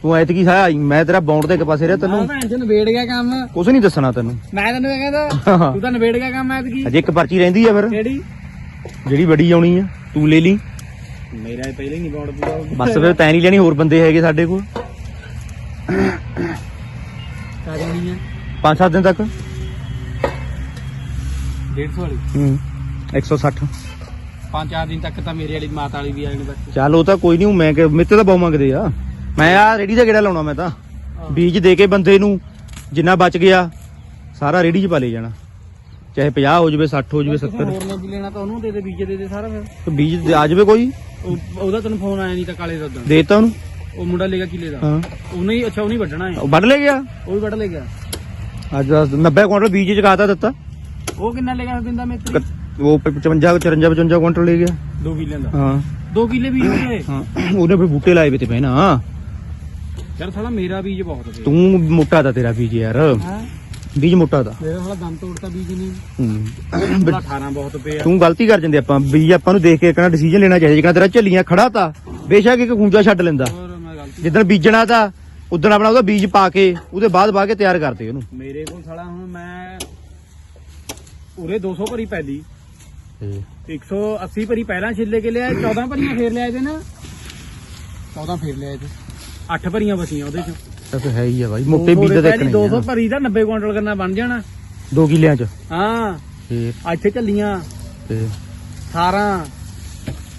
Speaker 1: ਤੂੰ ਐਤਕੀ ਸਾ ਮੈਂ ਤੇਰਾ ਬੌਂਡ ਦੇ ਇੱਕ ਪਾਸੇ ਰਿਹਾ ਤੈਨੂੰ।
Speaker 3: ਭੈਣ ਚ ਨਵੇੜ ਗਿਆ ਕੰਮ।
Speaker 1: ਕੁਝ ਨਹੀਂ ਦੱਸਣਾ ਤੈਨੂੰ।
Speaker 3: ਮੈਂ ਤੈਨੂੰ ਇਹ ਕਹਿੰਦਾ ਤੂੰ ਤਾਂ ਨਵੇੜ ਗਿਆ ਕੰਮ ਐਤਕੀ।
Speaker 1: ਅਜੇ ਇੱਕ ਪਰਚੀ ਰਹਿੰਦੀ ਆ ਫਿਰ।
Speaker 3: ਕਿਹੜੀ?
Speaker 1: ਜਿਹੜੀ ਵੱਡੀ ਆਉਣੀ ਆ ਤੂੰ ਲੈ ਲਈ।
Speaker 3: ਮੇਰਾ ਪਹਿਲੇ ਹੀ ਨਹੀਂ ਬੌਂਡ ਪੂਰਾ
Speaker 1: ਬਸ ਫਿਰ ਤੈਂ ਨਹੀਂ ਲੈਣੀ ਹੋਰ ਬੰਦੇ ਹੈਗੇ ਸਾਡੇ ਕੋਲ।
Speaker 3: ਕਾ ਦੇਣੀ ਹੈ
Speaker 1: 5-7 ਦਿਨ ਤੱਕ?
Speaker 3: 150 ਵਾਲੀ।
Speaker 1: ਹੂੰ 160
Speaker 3: ਪੰਜ ਚਾਰ ਦਿਨ ਤੱਕ ਤਾਂ ਮੇਰੇ ਵਾਲੀ ਮਾਤਾ ਵਾਲੀ ਵੀ ਆ ਜਾਣੀ ਬਸ।
Speaker 1: ਚੱਲ ਉਹ ਤਾਂ ਕੋਈ ਨਹੀਂ ਮੈਂ ਕਿ ਮਿੱਤੇ ਤਾਂ ਬਹੁਤ ਮੰਗਦੇ ਆ। ਮੈਂ ਆ ਰੇੜੀ ਦਾ ਗੇੜਾ ਲਾਉਣਾ ਮੈਂ ਤਾਂ। ਬੀਜ ਦੇ ਕੇ ਬੰਦੇ ਨੂੰ ਜਿੰਨਾ ਬਚ ਗਿਆ ਸਾਰਾ ਰੇੜੀ 'ਚ ਪਾ ਲੈ ਜਾਣਾ। ਚਾਹੇ 50 ਹੋ ਜਾਵੇ 60 ਹੋ ਜਾਵੇ 70
Speaker 3: ਹੋਰ ਨੇ ਵੀ ਲੈਣਾ ਤਾਂ ਉਹਨੂੰ ਦੇ ਦੇ ਬੀਜ ਦੇ ਦੇ ਸਾਰਾ ਫਿਰ।
Speaker 1: ਤੇ ਬੀਜ ਆ ਜਾਵੇ ਕੋਈ?
Speaker 3: ਉਹ- ਉਹਦਾ ਤੈਨੂੰ ਫੋਨ ਆਇਆ ਨਹੀਂ ਤਾਂ ਕਾਲੇ ਦਾ ਉਦੋਂ
Speaker 1: ਦੇਤਾ ਉਹਨੂੰ?
Speaker 3: ਉਹ ਮੁੰਡਾ ਲੇਗਾ ਕਿਲੇ ਦਾ।
Speaker 1: ਹਾਂ।
Speaker 3: ਉਹਨੇ ਹੀ ਅੱਛਾ ਉਹਨੇ ਵੱਢਣਾ ਹੈ।
Speaker 1: ਉਹ ਵੱਢ ਲੈ ਗਿਆ?
Speaker 3: ਉਹ ਵੀ ਵੱਢ ਲੈ ਗਿਆ।
Speaker 1: ਅੱਜ 90 ਕੁਇੰਟਲ ਬੀਜ ਚ ਕਾਤਾ ਦਿੱਤਾ।
Speaker 3: ਉਹ ਕਿੰਨਾ ਲੈ ਗਿਆ ਦਿੰਦਾ ਮੇਤਰੀ
Speaker 1: ਉਹ 55 54 55 ਕੁਇੰਟਲ ਲੈ ਗਿਆ।
Speaker 3: 2 ਕਿੱਲੇ ਦਾ।
Speaker 1: ਹਾਂ।
Speaker 3: 2 ਕਿੱਲੇ ਬੀਜ ਹੋਏ।
Speaker 1: ਹਾਂ। ਉਹਨੇ ਫਿਰ ਬੂਟੇ ਲਾਏ ਵੇ ਤੇ ਪਹਿਨਾ
Speaker 3: ਯਾਰ ਸਾਲਾ ਮੇਰਾ ਬੀਜ ਬਹੁਤ ਤੇ
Speaker 1: ਤੂੰ ਮੋਟਾ ਦਾ ਤੇਰਾ ਬੀਜ ਯਾਰ।
Speaker 3: ਹਾਂ?
Speaker 1: ਬੀਜ ਮੋਟਾ ਦਾ।
Speaker 3: ਮੇਰਾ ਸਾਲਾ ਦਮ ਤੋੜਤਾ ਬੀਜ ਨੇ।
Speaker 1: ਹੂੰ।
Speaker 3: ਉਹਦਾ 18 ਬਹੁਤ ਪਿਆ
Speaker 1: ਤੂੰ ਗਲਤੀ ਕਰ ਜਾਂਦੇ ਆਪਾਂ। ਬੀਜ ਆਪਾਂ ਨੂੰ ਦੇਖ ਕੇ ਕਿਹੜਾ ਡਿਸੀਜਨ ਲੈਣਾ ਚਾਹੀਦਾ। ਜਿਕਣਾ ਤੇਰਾ ਝੱਲੀਆਂ ਖੜਾ ਤਾ ਬੇਸ਼ੱਕ ਇੱਕ ਖੂੰਜਾ ਛੱਡ ਲੈਂਦਾ। ਜਿੱਦਣ ਬੀਜਣਾ ਤਾਂ ਉਦੋਂ ਆਪਣਾ ਉਹਦਾ ਬੀਜ ਪਾ ਕੇ ਉਹਦੇ ਬਾਅਦ ਪਾ ਕੇ ਤਿਆਰ ਕਰਦੇ ਉਹਨੂੰ।
Speaker 3: ਮੇਰੇ ਕੋਲ ਸਾਲਾ ਹੁਣ ਮੈਂ ਉਰੇ 200 ਭਰੀ ਪਹਿਲੀ 180 ਭਰੀ ਪਹਿਲਾਂ ਛਿੱਲੇ ਕੇ ਲਿਆ 14 ਭਰੀਆਂ ਫੇਰ ਲਿਆਏ ਤੇ ਨਾ। 14 ਫੇਰ ਲਿਆਏ ਤੇ। 8 ਭਰੀਆਂ ਬਚੀਆਂ ਉਹਦੇ ਚ।
Speaker 1: ਤਾਂ ਫਿਰ ਹੈ ਹੀ ਆ ਬਾਈ ਮੋਟੇ ਬੀਜ ਦਾ ਦੇਖਣੇ
Speaker 3: 200 ਭਰੀ ਦਾ 90 ਕੁਇੰਟਲ ਕਰਨਾ ਬਣ ਜਾਣਾ।
Speaker 1: 2 ਕਿੱਲਿਆਂ ਚ।
Speaker 3: ਹਾਂ। ਇੱਥੇ ਚੱਲੀਆਂ
Speaker 1: ਤੇ
Speaker 3: 18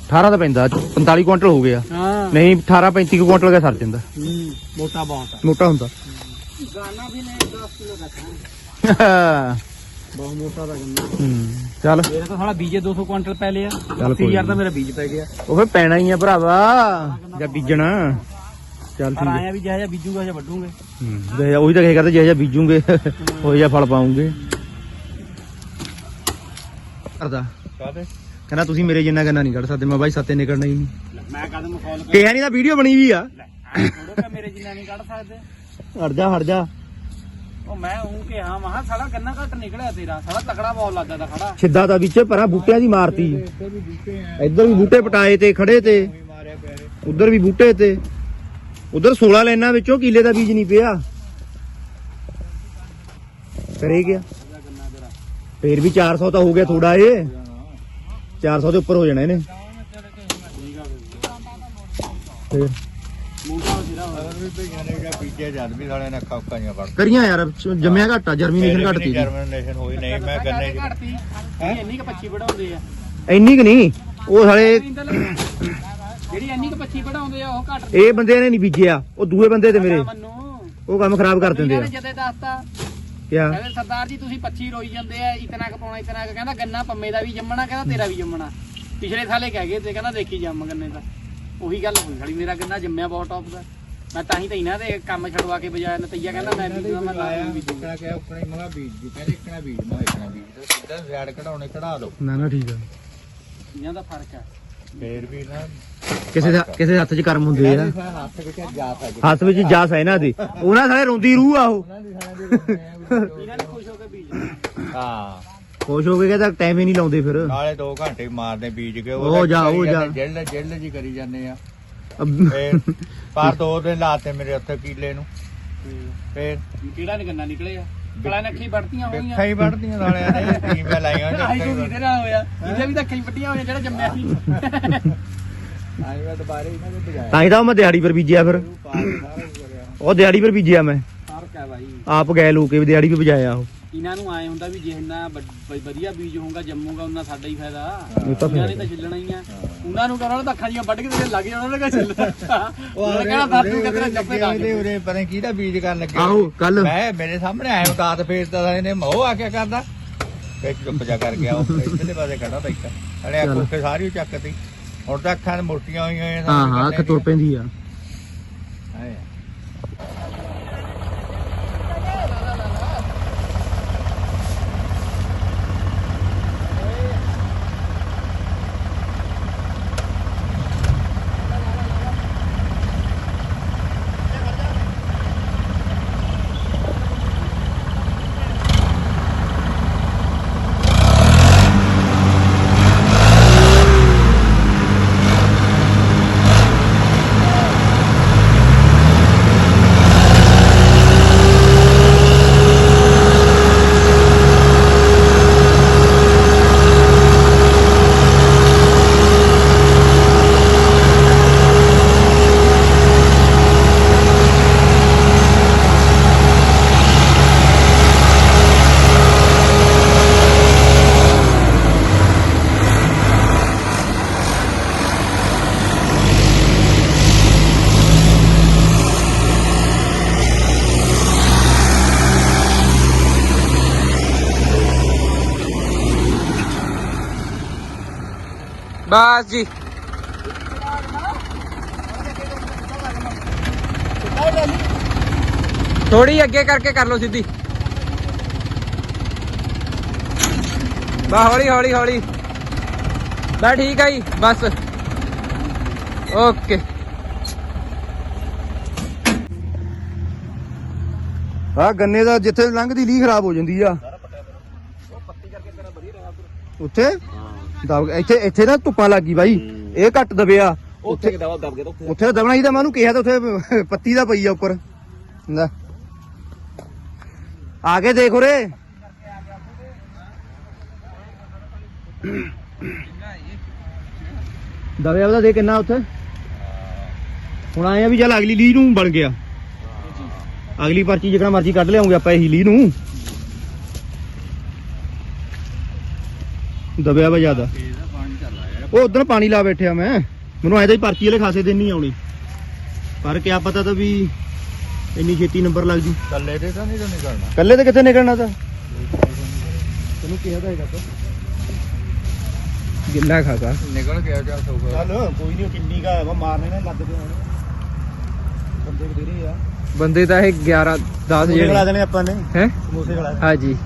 Speaker 1: 18 ਦਾ ਪੈਂਦਾ 45 ਕੁਇੰਟਲ ਹੋ ਗਿਆ।
Speaker 3: ਹਾਂ।
Speaker 1: ਨਹੀਂ 18 35 ਕੁਇੰਟਲ ਦਾ ਸਰ ਜਾਂਦਾ।
Speaker 3: ਹੂੰ, ਮੋਟਾ ਬਹੁਤ ਆ।
Speaker 1: ਮੋਟਾ ਹੁੰਦਾ।
Speaker 3: ਗਾਨਾ ਵੀ ਨੇ 10 ਕਿਲੋ ਦਾ ਬਹੁਤ ਮੋਟਾ ਦਾ ਗੰਨਾ।
Speaker 1: ਹੂੰ ਚੱਲ।
Speaker 3: ਮੇਰਾ ਤਾਂ ਸਾਲਾ ਬੀਜੇ 200 ਕੁਇੰਟਲ ਪੈ ਲਿਆ
Speaker 1: ਚੱਲ ਕੋਈ
Speaker 3: 80000 ਦਾ ਮੇਰਾ ਬੀਜ ਪੈ ਗਿਆ।
Speaker 1: ਉਹ ਫਿਰ ਪੈਣਾ ਹੀ ਆ ਭਰਾਵਾ ਜਾਂ ਬੀਜਣਾ। ਚੱਲ ਠੀਕ
Speaker 3: ਆਇਆ ਵੀ ਜਿਹਾ ਜਿਹਾ ਬੀਜੂਗਾ ਜਿਹਾ ਵੱਢੂਗੇ।
Speaker 1: ਹੂੰ ਜੇ ਉਹੀ ਤਾਂ ਕਹੇ ਕਰਦੇ ਜਿਹੋ ਜਿਹਾ ਬੀਜੂਗੇ ਉਹ ਜਿਹਾ ਫਲ ਪਾਉਂਗੇ। ਕਰਦਾ
Speaker 2: ਕਹਿੰਦਾ
Speaker 1: ਤੁਸੀਂ ਮੇਰੇ ਜਿੰਨਾ ਗੰਨਾ ਨਹੀਂ ਕੱਢ ਸਕਦੇ। ਮੈਂ ਬਾਈ ਸੱਤੇ ਨਿਕਲਣਾ ਹੀ ਨਹੀਂ।
Speaker 3: ਮੈਂ ਕਦਮ ਮਖੌਲ
Speaker 1: ਕਿਹਾ ਨਹੀਂ ਤਾਂ ਵੀਡੀਓ ਬਣੀ ਵੀ ਆ।
Speaker 3: ਥੋੜੋ ਕਾ ਮੇਰੇ ਜਿੰਨਾ ਨਹੀਂ ਕੱਢ ਸਕਦੇ।
Speaker 1: ਹਟ ਜਾ ਹਟ ਜਾ।
Speaker 3: ਉਹ ਮੈਂ ਉਹ ਕਿਹਾ ਮਹਾ ਸਾਲਾ ਗੰਨਾ ਘੱਟ ਨਿਕਲਿਆ ਤੇਰਾ। ਸਾਲਾ ਤਕੜਾ ਬਹੁਤ ਲੱਗਦਾ ਦਾ ਖੜਾ।
Speaker 1: ਸਿੱਧਾ ਤਾਂ ਵਿੱਚ ਪਰਾਂ ਬੂਟਿਆਂ ਦੀ ਮਾਰਤੀ। ਇੱਧਰ ਵੀ ਬੂਟੇ ਪਟਾਏ ਤੇ ਖੜੇ ਤੇ। ਉਧਰ ਵੀ ਬੂਟੇ ਤੇ। ਉਧਰ 16 ਲੈਣਾ ਵਿੱਚੋਂ ਕਿਲੇ ਦਾ ਬੀਜ ਨਹੀਂ ਪਿਆ। ਕਰੇ ਗਿਆ। ਫੇਰ ਵੀ 400 ਤਾਂ ਹੋ ਗਿਆ ਥੋੜਾ ਏ 400 ਦੇ ਉੱਪਰ ਹੋ ਜਾਣਾ ਇਹਨੇ ਫੇਰ ਕਰੀਆਂ ਯਾਰ ਜੰਮਿਆ ਘਟਾ ਜਰਮੀਨੇਸ਼ਨ ਘਟਤੀ
Speaker 2: ਜਰਮਨੇਸ਼ਨ ਹੋਈ ਨਹੀਂ ਮੈਂ ਗੰਨੇ
Speaker 3: ਇਹ ਇੰਨੀ ਕ ਪੱਛੀ ਵੜਾਉਂਦੇ ਆ।
Speaker 1: ਇੰਨੀ ਕਿ ਨਹੀਂ ਉਹ ਸਾਲੇ
Speaker 3: ਜਿਹੜੀ ਇੰਨੀ ਕ ਪੱਛੀ ਵੜਾਉਂਦੇ ਆ ਉਹ ਘੱਟ।
Speaker 1: ਇਹ ਬੰਦੇ ਨੇ ਨਹੀਂ ਬੀਜਿਆ ਉਹ ਦੂਏ ਬੰਦੇ ਤੇ ਮੇਰੇ। ਉਹ ਕੰਮ ਖਰਾਬ ਕਰ ਦਿੰਦੇ ਆ।
Speaker 3: ਇਹਨੇ ਜਦੇ ਦੱਸਤਾ
Speaker 1: ਕਿਆ?
Speaker 3: ਕਹਿੰਦੇ ਸਰਦਾਰ ਜੀ ਤੁਸੀਂ ਪੱਛੀ ਰੋਈ ਜਾਂਦੇ ਆ ਇਤਨਾ ਕ ਪਾਉਣਾ ਇਤਨਾ ਕ। ਕਹਿੰਦਾ ਗੰਨਾ ਪੰਮੇ ਦਾ ਵੀ ਜੰਮਣਾ ਕਹਿੰਦਾ ਤੇਰਾ ਵੀ ਜੰਮਣਾ। ਪਿਛਲੇ ਸਾਲੇ ਕਹਿ ਗਏ ਤੇ ਕਹਿੰਦਾ ਦੇਖੀ ਜੰਮ ਗੰਨੇ ਦਾ। ਉਹੀ ਗੱਲ ਹੋਈ ਖੜੀ ਮੇਰਾ ਗੰਨਾ ਜੰਮਿਆ ਬਹੁਤ ਟੌਪ ਦਾ। ਮੈਂ ਤਾਂ ਹੀ ਤਾਂ ਇਹਨਾਂ ਦੇ ਕੰਮ ਛਡਵਾ ਕੇ ਬਜਾਇਆ ਨਤਈਆ ਕਹਿੰਦਾ ਮੈਂ ਵੀ ਮੈਂ ਲਾਇਆ ਵੀ
Speaker 6: ਕਿਹੜਾ ਕਿ ਉਕਣੇ ਮਗਾ ਬੀਜ ਦੀ ਕਹਿੰਦੇ ਇਕਣਾ ਬੀਜ ਮੈਂ ਇਕਣਾ ਬੀਜ। ਸਿੱਧਾ ਰਿਆੜ ਕਢਾਉਣੇ ਕਢਾ ਲਓ।
Speaker 1: ਨਾ ਨਾ ਠੀਕ ਆ।
Speaker 3: ਇਹਨਾਂ ਦਾ ਫ਼ਰਕ ਆ।
Speaker 6: ਫੇਰ ਵੀ ਨਾ
Speaker 1: ਕਿਸੇ ਦੇ ਕਿਸੇ ਦੇ ਹੱਥ 'ਚ ਕਰਮ ਹੁੰਦੇ ਆ।
Speaker 6: ਹੱਥ ਵਿੱਚ ਜਾ ਸਕਦੇ
Speaker 1: ਹੱਥ ਵਿੱਚ ਜਾਸ ਹੈ ਇਹਨਾਂ ਦੀ। ਉਹਨਾਂ ਸਾਰੇ ਰੋਂਦੀ ਰੂਹ ਆ ਉਹ।
Speaker 3: ਹੋ ਕੇ ਬੀਜ
Speaker 6: ਹਾਂ।
Speaker 1: ਖੁਸ਼ ਹੋ ਕੇ ਕਹਿੰਦਾ ਟਾਈਮ ਹੀ ਨਹੀਂ ਲਾਉਂਦੇ ਫਿਰ।
Speaker 6: ਨਾਲੇ 2 ਘੰਟੇ ਮਾਰਦੇ ਬੀਜ ਕੇ
Speaker 1: ਉਹ ਜਾ, ਉਹ ਜਾ।
Speaker 6: ਜੇਲ ਜੇਲ ਜੀ ਕਰੀ ਜਾਂਦੇ ਆ। ਪਰ ਦੋ ਦਿਨ ਲਾਤੇ ਮੇਰੇ ਉੱਥੇ ਕੀਲੇ ਨੂੰ। ਫੇਰ
Speaker 3: ਕਿਹੜਾ ਨੀ ਗੰਨਾ ਨਿਕਲੇ ਆ? ਕਲਾ ਨੇ ਅੱਖੀ ਹੋਈਆਂ।
Speaker 6: ਵਿੱਖਾਂ ਹੀ ਵੜਦੀਆਂ ਨਾਲਿਆਂ ਨੇ ਟੀਮਾਂ ਲਾਈਆਂ ਨੇ
Speaker 3: ਆਈ ਕੋਈ ਇਹਦੇ ਨਾਲ ਹੋਇਆ। ਇਹਦੇ ਵੀ ਤਾਂ ਅੱਖੀਂ ਹੋਈਆਂ ਜਿਹੜਾ ਜੰਮਿਆ ਸੀ।
Speaker 6: ਆਈ ਮੈਂ ਦੁਬਾਰੇ ਇਹਨਾਂ ਦੇ ਬਜਾਏ।
Speaker 1: ਤਾਂ ਹੀ ਤਾਂ ਉਹ ਮੈਂ ਦਿਹਾੜੀ ਪਰ ਬੀਜਿਆ ਫਿਰ।
Speaker 6: ਪਾਰ ਸਾਰਾ ਕੁਝ ਕਰਿਆ
Speaker 1: ਉਹ ਦਿਹਾੜੀ ਪਰ ਬੀਜਿਆ ਮੈਂ।
Speaker 3: ਫ਼ਰਕ ਆ ਬਾਈ।
Speaker 1: ਆਪ ਗਏ ਲੋਕ ਵੀ ਦਿਹਾੜੀ ਵੀ ਬਜਾਇਆ ਉਹ।
Speaker 3: ਇਹਨਾਂ ਨੂੰ ਆਏ ਹੁੰਦਾ ਵੀ ਜਿੰਨਾ ਵਧੀਆ ਬੀਜ ਹੋਊਗਾ ਜੰਮੂਗਾ ਉਹਨਾਂ ਸਾਡਾ ਹੀ ਫਾਇਦਾ।
Speaker 1: ਇਹ ਤਾਂ
Speaker 3: ਉਹਨਾਂ ਨੇ
Speaker 1: ਫਿਰ
Speaker 3: ਤਾਂ ਛਿੱਲਣਾ ਹੀ ਆ। ਉਹਨਾਂ ਨੂੰ ਕਰਾਂ ਤਾਂ ਅੱਖਾਂ ਜੀਆਂ ਵੱਢ ਕੇ ਤੇ ਲੱਗ ਜਾਣਾ ਉਹਨਾਂ ਨੇ ਛਿੱਲਣਾ। ਉਹਨਾਂ ਨੇ ਕਹਿਣਾ ਦਾਦੂ ਕਿਤੇ ਜੱਪੇ ਦਾ
Speaker 6: ਉਹਦੇ ਉਰੇ ਪਤਾ ਨੀ ਕਿਹਦਾ ਬੀਜ ਕਰਨ ਲੱਗੇ।
Speaker 1: ਆਹੋ ਕੱਲ।
Speaker 6: ਮੈਂ ਮੇਰੇ ਸਾਹਮਣੇ ਆਇਆ ਫੇਰਦਾ ਇਹਨੇ ਆ ਕੇ ਕਰਦਾ। ਫੇਰ ਚੁੱਪ ਜਾ ਕਰ ਗਿਆ ਉਹ ਇਧਰਲੇ ਪਾਸੇ ਖੜਾ ਬੈਠਾ। ਅਰੇ
Speaker 1: ਚੱਲ।
Speaker 6: ਅੱਖੋਂ ਕੇ ਸਾਰੀ ਚੱਕਤੀ। ਹੁਣ ਤਾਂ ਅੱਖਾਂ ਮੋਟੀਆਂ ਹੋਈਆਂ ਹੋਈਆਂ
Speaker 1: ਹਾਂ ਹਾਂ ਅੱਖ ਤੁਰ ਪੈਂਦੀ ਆ
Speaker 6: ਹਾਏ।
Speaker 4: ਬਸ ਜੀ। ਥੋੜੀ ਅੱਗੇ ਕਰਕੇ ਕਰ ਲਓ ਸਿੱਧੀ। ਬਾ ਹੌਲੀ ਹੌਲੀ ਹੌਲੀ। ਬਾ ਠੀਕ ਆ ਜੀ ਬਸ। ਓਕੇ।
Speaker 1: ਆ ਗੰਨੇ ਦਾ ਜਿੱਥੇ ਲੰਘਦੀ ਲੀ ਖਰਾਬ ਹੋ ਜਾਂਦੀ ਆ। ਉੱਥੇ? ਦਬ ਇੱਥੇ ਇੱਥੇ ਨਾ ਧੁੱਪਾਂ ਲੱਗੀ ਬਾਈ। ਇਹ ਘੱਟ ਦਬਿਆ। ਉੱਥੇ ਦਬਾ ਦਬ ਗਿਆ ਉੱਥੇ? ਤਾਂ ਦਬਣਾ ਹੀ ਤਾਂ ਮੈਂ ਉਹਨੂੰ ਕਿਹਾ ਤਾਂ ਉੱਥੇ ਪੱਤੀ ਦਾ ਪਈ ਆ ਉੱਪਰ। ਲੈ। ਆ ਕੇ ਦੇਖ ਉਰੇ। ਦਬਿਆ ਉਹਦਾ ਦੇ ਕਿੰਨਾ ਉੱਥੇ। ਹੁਣ ਆਏ ਆ ਵੀ ਚੱਲ ਅਗਲੀ ਲੀ ਨੂੰ ਬਣ ਗਿਆ। ਅਗਲੀ ਪਰਚੀ ਜਿਕਣਾ ਮਰਜ਼ੀ ਕੱਢ ਲਿਆਉਂਗੇ ਆਪਾਂ ਇਹੀ ਲੀ ਨੂੰ। ਦਬਿਆ ਵਾ ਜ਼ਿਆਦਾ। ਉਹ ਉਧਰ ਪਾਣੀ ਲਾ ਬੈਠਿਆ ਮੈਂ। ਮੈਨੂੰ ਐਂ ਤਾਂ ਹੀ ਪਰਚੀ ਵਾਲੇ ਖਾਸੇ ਦਿਨ ਨਹੀਂ ਆਉਣੀ। ਪਰ ਕਿਆ ਪਤਾ ਤਾਂ ਵੀ ਇੰਨੀ ਛੇਤੀ ਨੰਬਰ ਲੱਗ ਜੂ।
Speaker 6: ਕੱਲੇ ਤੇ ਤਾਂ ਨਹੀਂ ਤਾਂ ਨਿਕਲਣਾ।
Speaker 1: ਕੱਲੇ ਤੇ ਕਿੱਥੇ ਨਿਕਲਣਾ ਤਾਂ? ਤੈਨੂੰ ਕਿਹਾ ਤਾਂ ਹੈਗਾ ਤਾਂ।
Speaker 4: ਗਿੱਲਾ ਖਾਗਾ
Speaker 6: ਨਿਕਲ ਗਿਆ ਚੱਲ ਸੌਗਾ
Speaker 1: ਚੱਲ ਕੋਈ ਨਹੀਂ ਕਿੰਨੀ ਕਾ ਵਾ ਮਾਰਨੇ ਨਾ ਲੱਗ ਪਿਆ ਬੰਦੇ ਬਥੇਰੇ ਆ।
Speaker 4: ਬੰਦੇ ਤਾਂ ਇਹ 11 10
Speaker 1: ਸਮੋਸੇ ਖਿਲਾ
Speaker 4: ਜਿਹੜੇ
Speaker 1: ਦੇਣੇ ਆਪਾਂ ਨੇ।
Speaker 4: ਹੈ?
Speaker 1: ਸਮੋਸੇ ਖਿਲਾ
Speaker 4: ਹਾਂਜੀ।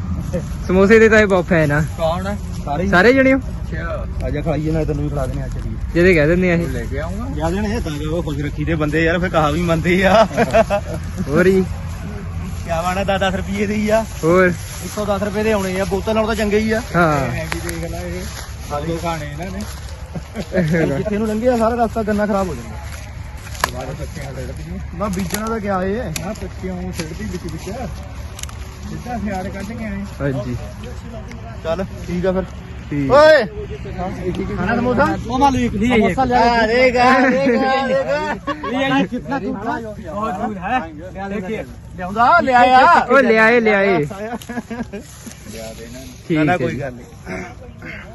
Speaker 4: ਸਮੋਸੇ ਦੇ ਤਾਂ ਇਹ ਬਹੁਤ ਫੈਨ ਆ।
Speaker 6: ਕੌਣ ਹੈ?
Speaker 1: ਸਾਰੇ
Speaker 4: ਸਾਰੇ ਜਣੇ ਹੋ?
Speaker 6: ਅੱਛਾ।
Speaker 1: ਆਜਾ ਖਾਈਏ ਨਾ ਤੈਨੂੰ ਵੀ ਖਿਲਾ ਦੇਣੇ ਆ ਚਲੀਏ
Speaker 4: ਜਿਹਦੇ ਕਹਿ ਦਿੰਦੇ ਆ ਇਹ।
Speaker 6: ਲੈ ਕੇ ਆਉਂਗਾ
Speaker 1: ਜਾ ਦੇਣੇ ਤਾਂ ਕਿ ਉਹ ਖੁਸ਼ ਰੱਖੀ ਦੇ ਬੰਦੇ ਯਾਰ ਫਿਰ ਕਹਾ ਵੀ ਮੰਨਦੇ ਆ।
Speaker 4: ਹੋਰ ਜੀ?
Speaker 1: ਕਿਆ ਬਾਣਾ 10 ਰੁਪਏ ਦੇ ਹੀ ਆ।
Speaker 4: ਹੋਰ?
Speaker 1: 110 ਰੁਪਏ ਦੇ ਆਉਣੇ ਆ ਬੋਤਲ ਨਾਲ ਤਾਂ ਚੰਗੇ ਹੀ ਆ।
Speaker 4: ਹਾਂ।
Speaker 6: ਦੇਖ ਲੈ ਇਹ। ਖਾਲੀ ਖਾਣੇ ਇਹਨਾਂ ਨੇ।
Speaker 1: ਜਿੱਥੇ ਨੂੰ ਲੰਘਿਆ ਸਾਰਾ ਰਸਤਾ ਗੰਨਾ ਖਰਾਬ ਹੋ ਜਾਂਦਾ।
Speaker 6: ਦੁਬਾਰਾ ਪੱਕੀਆਂ ਡੜਦੀਆਂ
Speaker 1: ਨਾ ਬੀਜਣਾ ਤਾਂ ਕਿਆ ਏ
Speaker 6: ਆ ਪੱਕੀਆਂ ਉਹ ਛੱਡਦੀ ਵਿੱਚ ਵਿੱਚ।
Speaker 4: ਹਾਂਜੀ।
Speaker 1: ਚੱਲ ਠੀਕ ਆ ਫਿਰ।
Speaker 4: ਠੀਕ।
Speaker 1: ਓਏ! ਖਾਣਾ ਸਮੋਸਾ?
Speaker 3: ਉਹ ਮਾਲੂ ਇੱਕ।
Speaker 1: ਨਹੀਂ ਹੈ ਸਮੋਸਾ ਲੈ ਦੇਗਾ
Speaker 3: ਦੇਗਾ ਇਹ ਕਿੰਨਾ ਦੂਰ ਹੈ। ਬਹੁਤ
Speaker 1: ਲਿਆਉਂਦਾ? ਲਿਆਇਆ?
Speaker 4: ਓ ਲਿਆਏ ਲਿਆਏ।
Speaker 6: ਨਾ
Speaker 1: ਕੋਈ ਗੱਲ ਨਹੀਂ